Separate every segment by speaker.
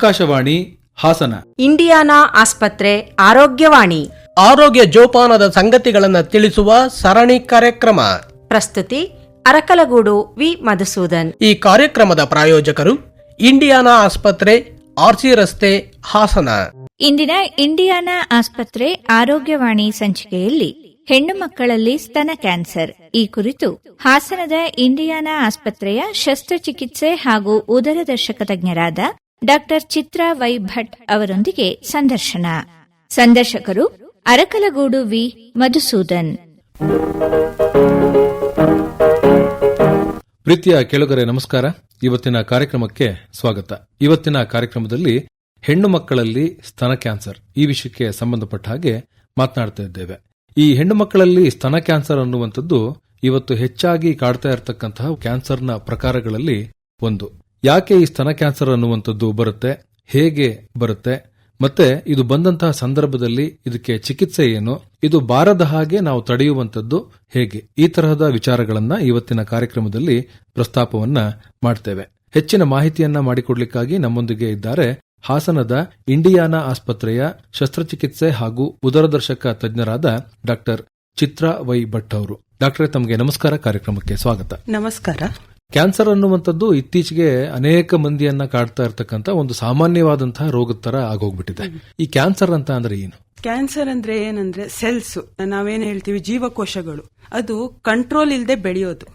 Speaker 1: Akashvani Hassan.
Speaker 2: Indiana ಆಸ್ಪತ್ರೆ ಆರೋಗ್ಯವಾಣಿ.
Speaker 3: ಆರೋಗ್ಯ ಜೋಪಾನದ ಸಂಗತಿಗಳನ್ನು ತಿಳಿಸುವ ಸರಣಿ ಕಾರ್ಯಕ್ರಮ.
Speaker 2: ಪ್ರಸ್ತುತಿ ಅರಕಲಗೂಡು ವಿ ಮಧುಸೂದನ್.
Speaker 3: ಈ ಕಾರ್ಯಕ್ರಮದ ಪ್ರಾಯೋಜಕರು ಇಂಡಿಯಾನಾ ಆಸ್ಪತ್ರೆ ಆರ್ಸಿ ರಸ್ತೆ ಹಾಸನ.
Speaker 4: ಇಂದಿನ ಇಂಡಿಯಾನಾ ಆಸ್ಪತ್ರೆ ಆರೋಗ್ಯವಾಣಿ ಸಂಚಿಕೆಯಲ್ಲಿ ಹೆಣ್ಣು ಮಕ್ಕಳಲ್ಲಿ ಸ್ತನ ಕ್ಯಾನ್ಸರ್. ಈ ಕುರಿತು ಹಾಸನದ ಇಂಡಿಯಾನಾ ಆಸ್ಪತ್ರೆಯ ಶಸ್ತ್ರಚಿಕಿತ್ಸೆ ಹಾಗೂ ಉದರದರ್ಶಕ ತಜ್ಞರಾದ ಡಾಕ್ಟರ್ ಚಿತ್ರಾ ವೈ ಭಟ್ ಅವರೊಂದಿಗೆ ಸಂದರ್ಶನ. ಸಂದರ್ಶಕರು ಅರಕಲಗೂಡು ವಿ. ಮಧುಸೂದನ್.
Speaker 1: ಪ್ರೀತಿಯ ಕೆಳಗರೆ, ನಮಸ್ಕಾರ. ಇವತ್ತಿನ ಕಾರ್ಯಕ್ರಮಕ್ಕೆ ಸ್ವಾಗತ. ಇವತ್ತಿನ ಕಾರ್ಯಕ್ರಮದಲ್ಲಿ ಹೆಣ್ಣು ಮಕ್ಕಳಲ್ಲಿ ಸ್ತನ ಕ್ಯಾನ್ಸರ್ ಈ ವಿಷಯಕ್ಕೆ ಸಂಬಂಧಪಟ್ಟ ಹಾಗೆ ಮಾತನಾಡ್ತಾ ಇದ್ದೇವೆ. ಈ ಹೆಣ್ಣು ಮಕ್ಕಳಲ್ಲಿ ಸ್ತನ ಕ್ಯಾನ್ಸರ್ ಅನ್ನುವಂಥದ್ದು ಇವತ್ತು ಹೆಚ್ಚಾಗಿ ಕಾಡ್ತಾ ಇರತಕ್ಕಂತಹ ಕ್ಯಾನ್ಸರ್ನ ಪ್ರಕಾರಗಳಲ್ಲಿ ಒಂದು. ಯಾಕೆ ಈ ಸ್ತನ ಕ್ಯಾನ್ಸರ್ ಅನ್ನುವಂಥದ್ದು ಬರುತ್ತೆ? ಹೇಗೆ ಬರುತ್ತೆ? ಮತ್ತೆ ಇದು ಬಂದಂತಹ ಸಂದರ್ಭದಲ್ಲಿ ಇದಕ್ಕೆ ಚಿಕಿತ್ಸೆ ಏನು? ಇದು ಬಾರದ ಹಾಗೆ ನಾವು ತಡೆಯುವಂಥದ್ದು ಹೇಗೆ? ಈ ತರಹದ ವಿಚಾರಗಳನ್ನ ಇವತ್ತಿನ ಕಾರ್ಯಕ್ರಮದಲ್ಲಿ ಪ್ರಸ್ತಾಪವನ್ನ ಮಾಡ್ತೇವೆ. ಹೆಚ್ಚಿನ ಮಾಹಿತಿಯನ್ನ ಮಾಡಿಕೊಡ್ಲಿಕ್ಕಾಗಿ ನಮ್ಮೊಂದಿಗೆ ಇದ್ದಾರೆ ಹಾಸನದ ಇಂಡಿಯಾನಾ ಆಸ್ಪತ್ರೆಯ ಶಸ್ತ್ರಚಿಕಿತ್ಸೆ ಹಾಗೂ ಉದರದರ್ಶಕ ತಜ್ಞರಾದ ಡಾಕ್ಟರ್ ಚಿತ್ರಾ ವೈ ಭಟ್ ಅವರು. ಡಾಕ್ಟರ್, ತಮಗೆ ನಮಸ್ಕಾರ. ಕಾರ್ಯಕ್ರಮಕ್ಕೆ ಸ್ವಾಗತ.
Speaker 5: ನಮಸ್ಕಾರ.
Speaker 1: ಕ್ಯಾನ್ಸರ್ ಅನ್ನುವಂಥದ್ದು ಇತ್ತೀಚೆಗೆ ಅನೇಕ ಮಂದಿಯನ್ನ ಕಾಡ್ತಾ ಇರತಕ್ಕಂತ ಒಂದು ಸಾಮಾನ್ಯವಾದಂತಹ ರೋಗದ ತರ ಆಗೋಗ್ಬಿಟ್ಟಿದೆ. ಈ ಕ್ಯಾನ್ಸರ್ ಅಂತ ಅಂದ್ರೆ ಏನು?
Speaker 5: ಕ್ಯಾನ್ಸರ್ ಅಂದ್ರೆ ಏನಂದ್ರೆ ಸೆಲ್ಸ್ ನಾವೇನ್ ಹೇಳ್ತೀವಿ? ಜೀವಕೋಶಗಳು. ಅದು ಕಂಟ್ರೋಲ್ ಇಲ್ಲದೆ ಬೆಳೆಯೋದು.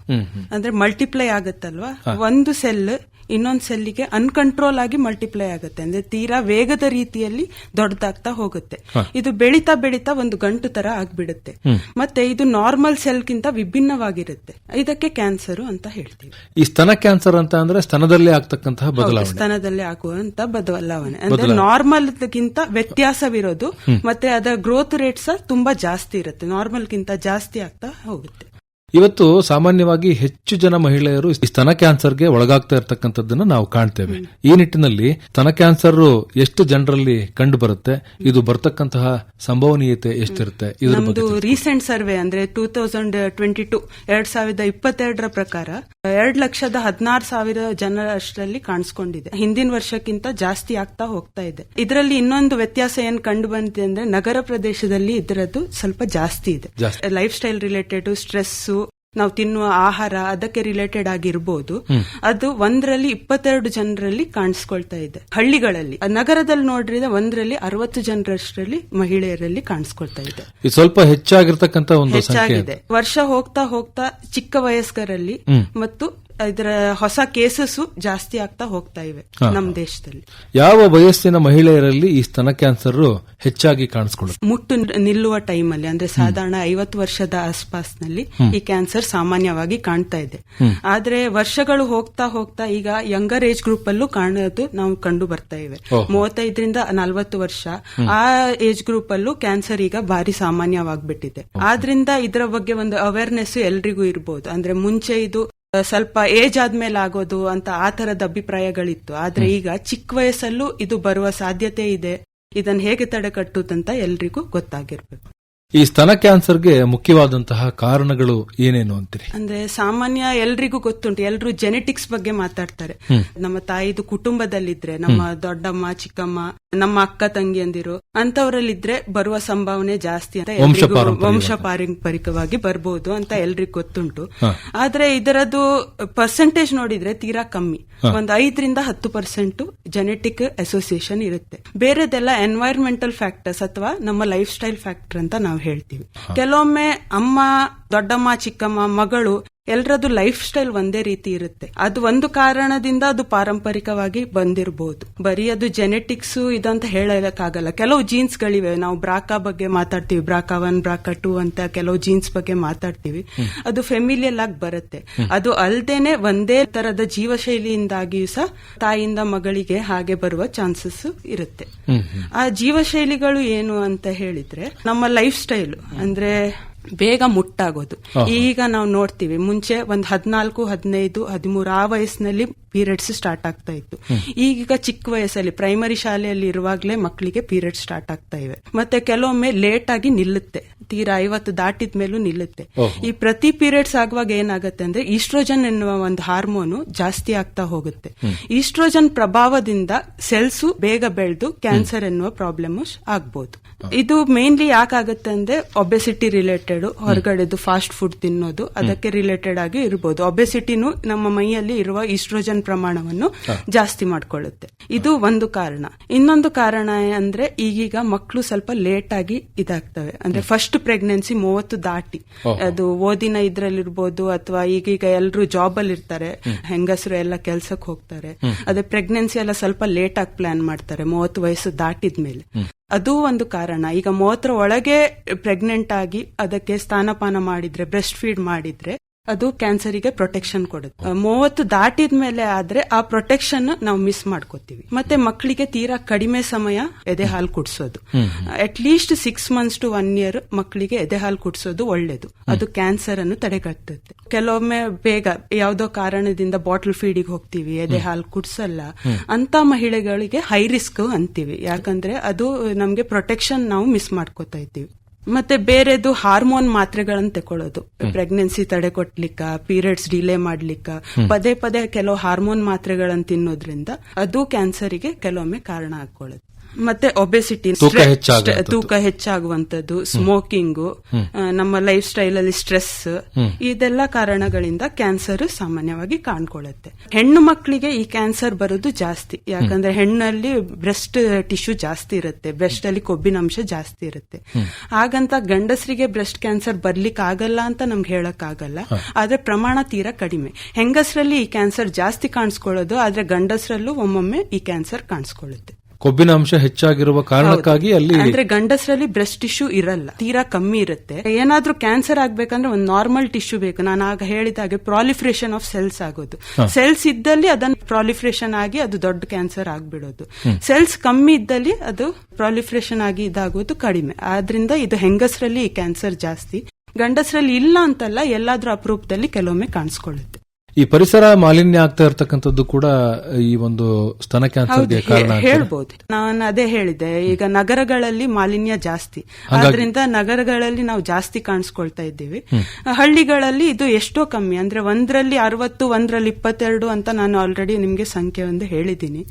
Speaker 5: ಅಂದ್ರೆ ಮಲ್ಟಿಪ್ಲೈ ಆಗತ್ತಲ್ವಾ? ಒಂದು ಸೆಲ್ ಇನ್ನೊಂದು ಸೆಲ್ಲಿಗೆ ಅನ್ಕಂಟ್ರೋಲ್ ಆಗಿ ಮಲ್ಟಿಪ್ಲೈ ಆಗುತ್ತೆ. ಅಂದ್ರೆ ತೀರಾ ವೇಗದ ರೀತಿಯಲ್ಲಿ ದೊಡ್ಡದಾಗ್ತಾ ಹೋಗುತ್ತೆ. ಇದು ಬೆಳೀತಾ ಬೆಳೀತಾ ಒಂದು ಗಂಟು ತರ ಆಗ್ಬಿಡುತ್ತೆ. ಮತ್ತೆ ಇದು ನಾರ್ಮಲ್ ಸೆಲ್ಗಿಂತ ವಿಭಿನ್ನವಾಗಿರುತ್ತೆ. ಇದಕ್ಕೆ ಕ್ಯಾನ್ಸರ್ ಅಂತ ಹೇಳ್ತೀವಿ.
Speaker 1: ಈ ಸ್ತನ ಕ್ಯಾನ್ಸರ್ ಅಂತ ಅಂದ್ರೆ ಸ್ತನದಲ್ಲಿ ಆಗ್ತಕ್ಕಂತಹ ಬದಲಾವಣೆ.
Speaker 5: ಸ್ತನದಲ್ಲಿ ಆಗುವಂತ ಬದಲಾವಣೆ. ಅಂದ್ರೆ ನಾರ್ಮಲ್ ಗಿಂತ ವ್ಯತ್ಯಾಸವಿರೋದು. ಮತ್ತೆ ಅದರ ಗ್ರೋತ್ ರೇಟ್ ಸಹ ತುಂಬಾ ಜಾಸ್ತಿ ಇರುತ್ತೆ. ನಾರ್ಮಲ್ ಗಿಂತ ಜಾಸ್ತಿ ಆಗ್ತಾ ಹೋಗುತ್ತೆ.
Speaker 1: ಇವತ್ತು ಸಾಮಾನ್ಯವಾಗಿ ಹೆಚ್ಚು ಜನ ಮಹಿಳೆಯರು ಸ್ತನ ಸ್ತನ ಕ್ಯಾನ್ಸರ್ಗೆ ಒಳಗಾಗ್ತಾ ಇರತಕ್ಕಂಥದ್ದನ್ನ ನಾವು ಕಾಣ್ತೇವೆ. ಈ ನಿಟ್ಟಿನಲ್ಲಿ ಸ್ತನ ಕ್ಯಾನ್ಸರ್ ಎಷ್ಟು ಜನರಲ್ಲಿ ಕಂಡು ಬರುತ್ತೆ ಇದು ಬರ್ತಕ್ಕಂತಹ ಸಂಭವನೀಯತೆ ಎಷ್ಟಿರುತ್ತೆ?
Speaker 5: ನಮ್ದು ರೀಸೆಂಟ್ ಸರ್ವೆ ಅಂದ್ರೆ ಟೂ ತೌಸಂಡ್ ಟ್ವೆಂಟಿ ಟೂ ಎರಡ್ ಸಾವಿರದ ಇಪ್ಪತ್ತೆರಡರ ಪ್ರಕಾರ ಎರಡ್ ಲಕ್ಷದ ಹದಿನಾರು ಸಾವಿರ ಜನರಷ್ಟರಲ್ಲಿ ಕಾಣಿಸ್ಕೊಂಡಿದೆ. ಹಿಂದಿನ ವರ್ಷಕ್ಕಿಂತ ಜಾಸ್ತಿ ಆಗ್ತಾ ಹೋಗ್ತಾ ಇದೆ. ಇದರಲ್ಲಿ ಇನ್ನೊಂದು ವ್ಯತ್ಯಾಸ ಏನ್ ಕಂಡು ಬಂದಿದೆ ಅಂದ್ರೆ ನಗರ ಪ್ರದೇಶದಲ್ಲಿ ಇದರದ್ದು ಸ್ವಲ್ಪ ಜಾಸ್ತಿ ಇದೆ. ಲೈಫ್ ಸ್ಟೈಲ್ ರಿಲೇಟೆಡ್ ಸ್ಟ್ರೆಸ್ ನಾವು ತಿನ್ನುವ ಆಹಾರ ಅದಕ್ಕೆ ರಿಲೇಟೆಡ್ ಆಗಿರ್ಬೋದು. ಅದು ಒಂದರಲ್ಲಿ ಇಪ್ಪತ್ತೆರಡು ಜನರಲ್ಲಿ ಕಾಣಿಸ್ಕೊಳ್ತಾ ಇದೆ. ಹಳ್ಳಿಗಳಲ್ಲಿ ನಗರದಲ್ಲಿ ನೋಡ್ರಿದ್ರೆ ಒಂದರಲ್ಲಿ ಅರವತ್ತು ಜನರಷ್ಟರಲ್ಲಿ ಮಹಿಳೆಯರಲ್ಲಿ ಕಾಣಿಸ್ಕೊಳ್ತಾ ಇದೆ.
Speaker 1: ಸ್ವಲ್ಪ ಹೆಚ್ಚಾಗಿರ್ತಕ್ಕಂಥ
Speaker 5: ಹೆಚ್ಚಾಗಿದೆ. ವರ್ಷ ಹೋಗ್ತಾ ಹೋಗ್ತಾ ಚಿಕ್ಕ ವಯಸ್ಕರಲ್ಲಿ ಮತ್ತು ಇದರ ಹೊಸ ಕೇಸಸ್ ಜಾಸ್ತಿ ಆಗ್ತಾ ಹೋಗ್ತಾ ಇವೆ ನಮ್ಮ ದೇಶದಲ್ಲಿ.
Speaker 1: ಯಾವ ವಯಸ್ಸಿನ ಮಹಿಳೆಯರಲ್ಲಿ ಈ ಸ್ತನ ಕ್ಯಾನ್ಸರ್ ಹೆಚ್ಚಾಗಿ ಕಾಣಿಸ್ಕೊಳ್ಳುತ್ತೆ?
Speaker 5: ಮುಟ್ಟು ನಿಲ್ಲುವ ಟೈಮಲ್ಲಿ ಅಂದ್ರೆ ಸಾಧಾರಣ ಐವತ್ತು ವರ್ಷದ ಆಸ್ಪಾಸ್ನಲ್ಲಿ ಈ ಕ್ಯಾನ್ಸರ್ ಸಾಮಾನ್ಯವಾಗಿ ಕಾಣ್ತಾ ಇದೆ. ಆದ್ರೆ ವರ್ಷಗಳು ಹೋಗ್ತಾ ಹೋಗ್ತಾ ಈಗ ಯಂಗರ್ ಏಜ್ ಗ್ರೂಪ್ ಅಲ್ಲೂ ಕಾಣೋದು ನಾವು ಕಂಡು ಬರ್ತಾ ಇವೆ. ಮೂವತ್ತೈದರಿಂದ ನಲವತ್ತು ವರ್ಷ. ಆ ಏಜ್ ಗ್ರೂಪ್ ಅಲ್ಲೂ ಕ್ಯಾನ್ಸರ್ ಈಗ ಭಾರಿ ಸಾಮಾನ್ಯವಾಗ್ಬಿಟ್ಟಿದೆ. ಆದ್ರಿಂದ ಇದರ ಬಗ್ಗೆ ಒಂದು ಅವೇರ್ನೆಸ್ ಎಲ್ರಿಗೂ ಇರಬಹುದು ಅಂದ್ರೆ ಮುಂಚೆ ಇದು ಸ್ವಲ್ಪ ಏಜ್ ಆದ್ಮೇಲೆ ಆಗೋದು ಅಂತ ಆ ತರದ ಅಭಿಪ್ರಾಯಗಳಿತ್ತು. ಆದ್ರೆ ಈಗ ಚಿಕ್ಕ ವಯಸ್ಸಲ್ಲೂ ಇದು ಬರುವ ಸಾಧ್ಯತೆ ಇದೆ. ಇದನ್ನು ಹೇಗೆ ತಡೆಗಟ್ಟುದಂತ ಎಲ್ರಿಗೂ ಗೊತ್ತಾಗಿರ್ಬೇಕು.
Speaker 1: ಈ ಸ್ತನ ಕ್ಯಾನ್ಸರ್ಗೆ ಮುಖ್ಯವಾದಂತಹ ಕಾರಣಗಳು ಏನೇನು ಅಂತೀರಿ?
Speaker 5: ಅಂದ್ರೆ ಸಾಮಾನ್ಯ ಎಲ್ರಿಗೂ ಗೊತ್ತುಂಟು. ಎಲ್ರು ಜೆನೆಟಿಕ್ಸ್ ಬಗ್ಗೆ ಮಾತಾಡ್ತಾರೆ. ನಮ್ಮ ತಾಯಿದು ಕುಟುಂಬದಲ್ಲಿದ್ರೆ ನಮ್ಮ ದೊಡ್ಡಮ್ಮ ಚಿಕ್ಕಮ್ಮ ನಮ್ಮ ಅಕ್ಕ ತಂಗಿಯಂದಿರು ಅಂತವರಲ್ಲಿದ್ರೆ ಬರುವ ಸಂಭಾವನೆ ಜಾಸ್ತಿ ಅಂತ. ವಂಶ ಪಾರಂಪರಿಕವಾಗಿ ಬರ್ಬೋದು ಅಂತ ಎಲ್ರಿಗೂ ಗೊತ್ತುಂಟು. ಆದ್ರೆ ಇದರದ್ದು ಪರ್ಸೆಂಟೇಜ್ ನೋಡಿದ್ರೆ ತೀರಾ ಕಮ್ಮಿ. ಒಂದ್ ಐದರಿಂದ ಹತ್ತು ಪರ್ಸೆಂಟ್ ಜೆನೆಟಿಕ್ ಅಸೋಸಿಯೇಷನ್ ಇರುತ್ತೆ. ಬೇರೆದೆಲ್ಲ ಎನ್ವೈರ್ಮೆಂಟಲ್ ಫ್ಯಾಕ್ಟರ್ಸ್ ಅಥವಾ ನಮ್ಮ ಲೈಫ್ ಸ್ಟೈಲ್ ಫ್ಯಾಕ್ಟರ್ ಅಂತ ನಾವು ಹೇಳ್ತೀವಿ. ಕೆಲವೊಮ್ಮೆ ಅಮ್ಮ ದೊಡ್ಡಮ್ಮ ಚಿಕ್ಕಮ್ಮ ಮಗಳು ಎಲ್ಲರದು ಲೈಫ್ ಸ್ಟೈಲ್ ಒಂದೇ ರೀತಿ ಇರುತ್ತೆ. ಅದು ಒಂದು ಕಾರಣದಿಂದ ಅದು ಪಾರಂಪರಿಕವಾಗಿ ಬಂದಿರಬಹುದು ಬರೀ ಅದು ಜೆನೆಟಿಕ್ಸ್ ಇದಂತ ಹೇಳಕ್ಕಾಗಲ್ಲ ಕೆಲವು ಜೀನ್ಸ್ ಗಳಿವೆ. ನಾವು ಬ್ರಾಕಾ ಬಗ್ಗೆ ಮಾತಾಡ್ತೀವಿ. ಬ್ರಾಕಾ ಒನ್ ಬ್ರಾಕಾ ಟೂ ಅಂತ ಕೆಲವು ಜೀನ್ಸ್ ಬಗ್ಗೆ ಮಾತಾಡ್ತೀವಿ. ಅದು ಫೆಮಿಲಿಯಲ್ ಆಗಿ ಬರುತ್ತೆ. ಅದು ಅಲ್ದೇನೆ ಒಂದೇ ತರದ ಜೀವಶೈಲಿಯಿಂದಾಗಿಯೂ ಸಹ ತಾಯಿಯಿಂದ ಮಗಳಿಗೆ ಹಾಗೆ ಬರುವ ಚಾನ್ಸಸ್ ಇರುತ್ತೆ. ಆ ಜೀವಶೈಲಿಗಳು ಏನು ಅಂತ ಹೇಳಿದ್ರೆ ನಮ್ಮ ಲೈಫ್ ಸ್ಟೈಲ್ ಅಂದ್ರೆ ಬೇಗ ಮುಟ್ಟಾಗೋದು. ಈಗ ನಾವು ನೋಡ್ತೀವಿ ಮುಂಚೆ ಒಂದ್ ಹದಿನಾಲ್ಕು ಹದಿನೈದು ಹದಿಮೂರು ಆ ವಯಸ್ಸಿನಲ್ಲಿ ಪೀರಿಯಡ್ಸ್ ಸ್ಟಾರ್ಟ್ ಆಗ್ತಾ ಇತ್ತು. ಈಗ ಚಿಕ್ಕ ವಯಸ್ಸಲ್ಲಿ ಪ್ರೈಮರಿ ಶಾಲೆಯಲ್ಲಿ ಇರುವಾಗಲೇ ಮಕ್ಕಳಿಗೆ ಪೀರಿಯಡ್ ಸ್ಟಾರ್ಟ್ ಆಗ್ತಾ ಇವೆ. ಮತ್ತೆ ಕೆಲವೊಮ್ಮೆ ಲೇಟ್ ಆಗಿ ನಿಲ್ಲುತ್ತೆ. ತೀರಾ ಐವತ್ತು ದಾಟಿದ ಮೇಲೂ ನಿಲ್ಲುತ್ತೆ. ಈ ಪ್ರತಿ ಪೀರಿಯಡ್ಸ್ ಆಗುವಾಗ ಏನಾಗುತ್ತೆ ಅಂದ್ರೆ ಈಸ್ಟ್ರೋಜನ್ ಎನ್ನುವ ಒಂದು ಹಾರ್ಮೋನು ಜಾಸ್ತಿ ಆಗ್ತಾ ಹೋಗುತ್ತೆ. ಈಸ್ಟ್ರೋಜನ್ ಪ್ರಭಾವದಿಂದ ಸೆಲ್ಸ್ ಬೇಗ ಬೆಳೆದು ಕ್ಯಾನ್ಸರ್ ಎನ್ನುವ ಪ್ರಾಬ್ಲಮ್ ಆಗ್ಬೋದು. ಇದು ಮೇನ್ಲಿ ಯಾಕಾಗತ್ತೆ ಅಂದ್ರೆ ಒಬೆಸಿಟಿ ರಿಲೇಟೆಡ್ ಹೊರಗಡೆದು ಫಾಸ್ಟ್ ಫುಡ್ ತಿನ್ನೋದು ಅದಕ್ಕೆ ರಿಲೇಟೆಡ್ ಆಗಿ ಇರಬಹುದು ಒಬೆಸಿಟಿನು ನಮ್ಮ ಮೈಯಲ್ಲಿ ಇರುವ ಈಸ್ಟ್ರೋಜನ್ ಪ್ರಮಾಣವನ್ನು ಜಾಸ್ತಿ ಮಾಡ್ಕೊಳ್ಳುತ್ತೆ. ಇದು ಒಂದು ಕಾರಣ. ಇನ್ನೊಂದು ಕಾರಣ ಅಂದ್ರೆ ಈಗೀಗ ಮಕ್ಕಳು ಸ್ವಲ್ಪ ಲೇಟ್ ಆಗಿ ಇದಾಗ್ತವೆ. ಅಂದ್ರೆ ಫಸ್ಟ್ ಪ್ರೆಗ್ನೆನ್ಸಿ ಮೂವತ್ತು ದಾಟಿ. ಅದು ಓದಿನ ಇದ್ರಲ್ಲಿರ್ಬೋದು ಅಥವಾ ಈಗೀಗ ಎಲ್ಲರೂ ಜಾಬ್ ಅಲ್ಲಿ ಇರ್ತಾರೆ ಹೆಂಗಸರು ಎಲ್ಲ ಕೆಲ್ಸಕ್ಕೆ ಹೋಗ್ತಾರೆ. ಅದೇ ಪ್ರೆಗ್ನೆನ್ಸಿ ಎಲ್ಲ ಸ್ವಲ್ಪ ಲೇಟ್ ಆಗಿ ಪ್ಲಾನ್ ಮಾಡ್ತಾರೆ ಮೂವತ್ತು ವಯಸ್ಸು ದಾಟಿದ್ಮೇಲೆ. ಅದು ಒಂದು ಕಾರಣ. ಈಗ ಮೂವತ್ತರ ಒಳಗೆ ಪ್ರೆಗ್ನೆಂಟ್ ಆಗಿ ಅದಕ್ಕೆ ಸ್ಥಾನಪಾನ ಮಾಡಿದ್ರೆ ಬ್ರೆಸ್ಟ್ ಫೀಡ್ ಮಾಡಿದ್ರೆ ಅದು ಕ್ಯಾನ್ಸರಿಗೆ ಪ್ರೊಟೆಕ್ಷನ್ ಕೊಡುತ್ತೆ. ಮೂವತ್ತು ದಾಟಿದ ಮೇಲೆ ಆದ್ರೆ ಆ ಪ್ರೊಟೆಕ್ಷನ್ ನಾವು ಮಿಸ್ ಮಾಡ್ಕೋತೀವಿ. ಮತ್ತೆ ಮಕ್ಕಳಿಗೆ ತೀರಾ ಕಡಿಮೆ ಸಮಯ ಎದೆ ಹಾಲು ಕುಡಿಸೋದು at least six months to one year ಮಕ್ಕಳಿಗೆ ಎದೆ ಹಾಲು ಕುಡಿಸೋದು ಒಳ್ಳೇದು. ಅದು ಕ್ಯಾನ್ಸರ್ ಅನ್ನು ತಡೆಗಟ್ಟುತ್ತೆ. ಕೆಲವೊಮ್ಮೆ ಬೇಗ ಯಾವ್ದೋ ಕಾರಣದಿಂದ ಬಾಟಲ್ ಫೀಡಿಗೆ ಹೋಗ್ತೀವಿ ಎದೆ ಹಾಲು ಕುಡಿಸಲ್ಲ. ಅಂತ ಮಹಿಳೆಗಳಿಗೆ ಹೈ ರಿಸ್ಕ್ ಅಂತೀವಿ. ಯಾಕಂದ್ರೆ ಅದು ನಮ್ಗೆ ಪ್ರೊಟೆಕ್ಷನ್ ನಾವು ಮಿಸ್ ಮಾಡ್ಕೋತಾ ಇದ್ದೀವಿ. ಮತ್ತೆ ಬೇರೆದು ಹಾರ್ಮೋನ್ ಮಾತ್ರೆಗಳನ್ನ ತಕೊಳ್ಳೋದು. ಪ್ರೆಗ್ನೆನ್ಸಿ ತಡೆ ಕೊಟ್ಲಿಕ್ಕ ಪೀರಿಯಡ್ಸ್ ಡಿಲೇ ಮಾಡ್ಲಿಕ್ಕ ಪದೇ ಪದೇ ಕೆಲವು ಹಾರ್ಮೋನ್ ಮಾತ್ರೆಗಳನ್ನ ತಿನ್ನೋದ್ರಿಂದ ಅದು ಕ್ಯಾನ್ಸರ್ಗೆ ಕೆಲವೊಮ್ಮೆ ಕಾರಣ ಆಗ್ಕೊಳ್ಳುತ್ತೆ. ಮತ್ತೆ ಒಬೆಸಿಟಿ
Speaker 1: ತೂಕ
Speaker 5: ಹೆಚ್ಚಾಗುವಂತದ್ದು ಸ್ಮೋಕಿಂಗ್ ನಮ್ಮ ಲೈಫ್ ಸ್ಟೈಲ್ ಅಲ್ಲಿ ಸ್ಟ್ರೆಸ್ ಇದೆಲ್ಲ ಕಾರಣಗಳಿಂದ ಕ್ಯಾನ್ಸರ್ ಸಾಮಾನ್ಯವಾಗಿ ಕಾಣ್ಕೊಳ್ಳುತ್ತೆ. ಹೆಣ್ಣು ಮಕ್ಕಳಿಗೆ ಈ ಕ್ಯಾನ್ಸರ್ ಬರೋದು ಜಾಸ್ತಿ. ಯಾಕಂದ್ರೆ ಹೆಣ್ಣಲ್ಲಿ ಬ್ರೆಸ್ಟ್ ಟಿಶ್ಯೂ ಜಾಸ್ತಿ ಇರುತ್ತೆ ಬ್ರೆಸ್ಟ್ ಅಲ್ಲಿ ಕೊಬ್ಬಿನ ಅಂಶ ಜಾಸ್ತಿ ಇರುತ್ತೆ. ಹಾಗಂತ ಗಂಡಸರಿಗೆ ಬ್ರೆಸ್ಟ್ ಕ್ಯಾನ್ಸರ್ ಬರ್ಲಿಕ್ಕೆ ಆಗಲ್ಲ ಅಂತ ನಮ್ಗೆ ಹೇಳಕ್ ಆಗಲ್ಲ ಆದ್ರೆ ಪ್ರಮಾಣ ತೀರಾ ಕಡಿಮೆ. ಹೆಂಗಸರಲ್ಲಿ ಈ ಕ್ಯಾನ್ಸರ್ ಜಾಸ್ತಿ ಕಾಣಿಸ್ಕೊಳ್ಳೋದು ಆದ್ರೆ ಗಂಡಸರಲ್ಲೂ ಒಮ್ಮೊಮ್ಮೆ ಈ ಕ್ಯಾನ್ಸರ್ ಕಾಣಿಸ್ಕೊಳ್ಳುತ್ತೆ.
Speaker 1: ಕೊಬ್ಬಿನ ಅಂಶ ಹೆಚ್ಚಾಗಿರುವ ಕಾರಣಕ್ಕಾಗಿ ಅಲ್ಲಿ
Speaker 5: ಅಂದ್ರೆ ಗಂಡಸರಲ್ಲಿ ಬ್ರೆಸ್ಟ್ ಟಿಶ್ಯೂ ಇರಲ್ಲ. ತೀರಾ ಕಮ್ಮಿ ಇರುತ್ತೆ. ಏನಾದ್ರೂ ಕ್ಯಾನ್ಸರ್ ಆಗ್ಬೇಕಂದ್ರೆ ಒಂದು ನಾರ್ಮಲ್ ಟಿಶ್ಯೂ ಬೇಕು. ನಾನು ಆಗ ಹೇಳಿದ ಹಾಗೆ ಪ್ರಾಲಿಫ್ರೇಷನ್ ಆಫ್ ಸೆಲ್ಸ್ ಆಗೋದು. ಸೆಲ್ಸ್ ಇದ್ದಲ್ಲಿ ಅದನ್ನ ಪ್ರಾಲಿಫ್ರೇಷನ್ ಆಗಿ ಅದು ದೊಡ್ಡ ಕ್ಯಾನ್ಸರ್ ಆಗ್ಬಿಡೋದು. ಸೆಲ್ಸ್ ಕಮ್ಮಿ ಇದ್ದಲ್ಲಿ ಅದು ಪ್ರಾಲಿಫ್ರೇಷನ್ ಆಗಿ ಇದಾಗೋದು ಕಡಿಮೆ. ಆದ್ರಿಂದ ಇದು ಹೆಂಗಸರಲ್ಲಿ ಈ ಕ್ಯಾನ್ಸರ್ ಜಾಸ್ತಿ. ಗಂಡಸರಲ್ಲಿ ಇಲ್ಲ ಅಂತಲ್ಲ ಎಲ್ಲಾದ್ರೂ ಅಪರೂಪದಲ್ಲಿ ಕೆಲವೊಮ್ಮೆ ಕಾಣಿಸ್ಕೊಳ್ಳುತ್ತೆ.
Speaker 1: ಈ ಪರಿಸರ ಮಾಲಿನ್ಯ ಆಗ್ತಾ ಇರತಕ್ಕಂಥದ್ದು ಕೂಡ ಈ ಒಂದು ಸ್ತನ ಕ್ಯಾನ್ಸರ್ಗೆ ಕಾರಣ.
Speaker 5: ಹೇಳ್ಬೋದು. ನಾನು ಅದೇ ಹೇಳಿದೆ ಈಗ ನಗರಗಳಲ್ಲಿ ಮಾಲಿನ್ಯ ಜಾಸ್ತಿ. ಆದ್ರಿಂದ ನಗರಗಳಲ್ಲಿ ನಾವು ಜಾಸ್ತಿ ಕಾಣಿಸ್ಕೊಳ್ತಾ ಇದ್ದೀವಿ. ಹಳ್ಳಿಗಳಲ್ಲಿ ಇದು ಎಷ್ಟೋ ಕಮ್ಮಿ ಅಂದ್ರೆ ಒಂದ್ರಲ್ಲಿ ಅರವತ್ತು ಒಂದ್ರಲ್ಲಿ ಇಪ್ಪತ್ತೆರಡು ಅಂತ ನಾನು ಆಲ್ರೆಡಿ ನಿಮ್ಗೆ ಸಂಖ್ಯೆ ಒಂದು ಹೇಳಿದ್ದೀನಿ.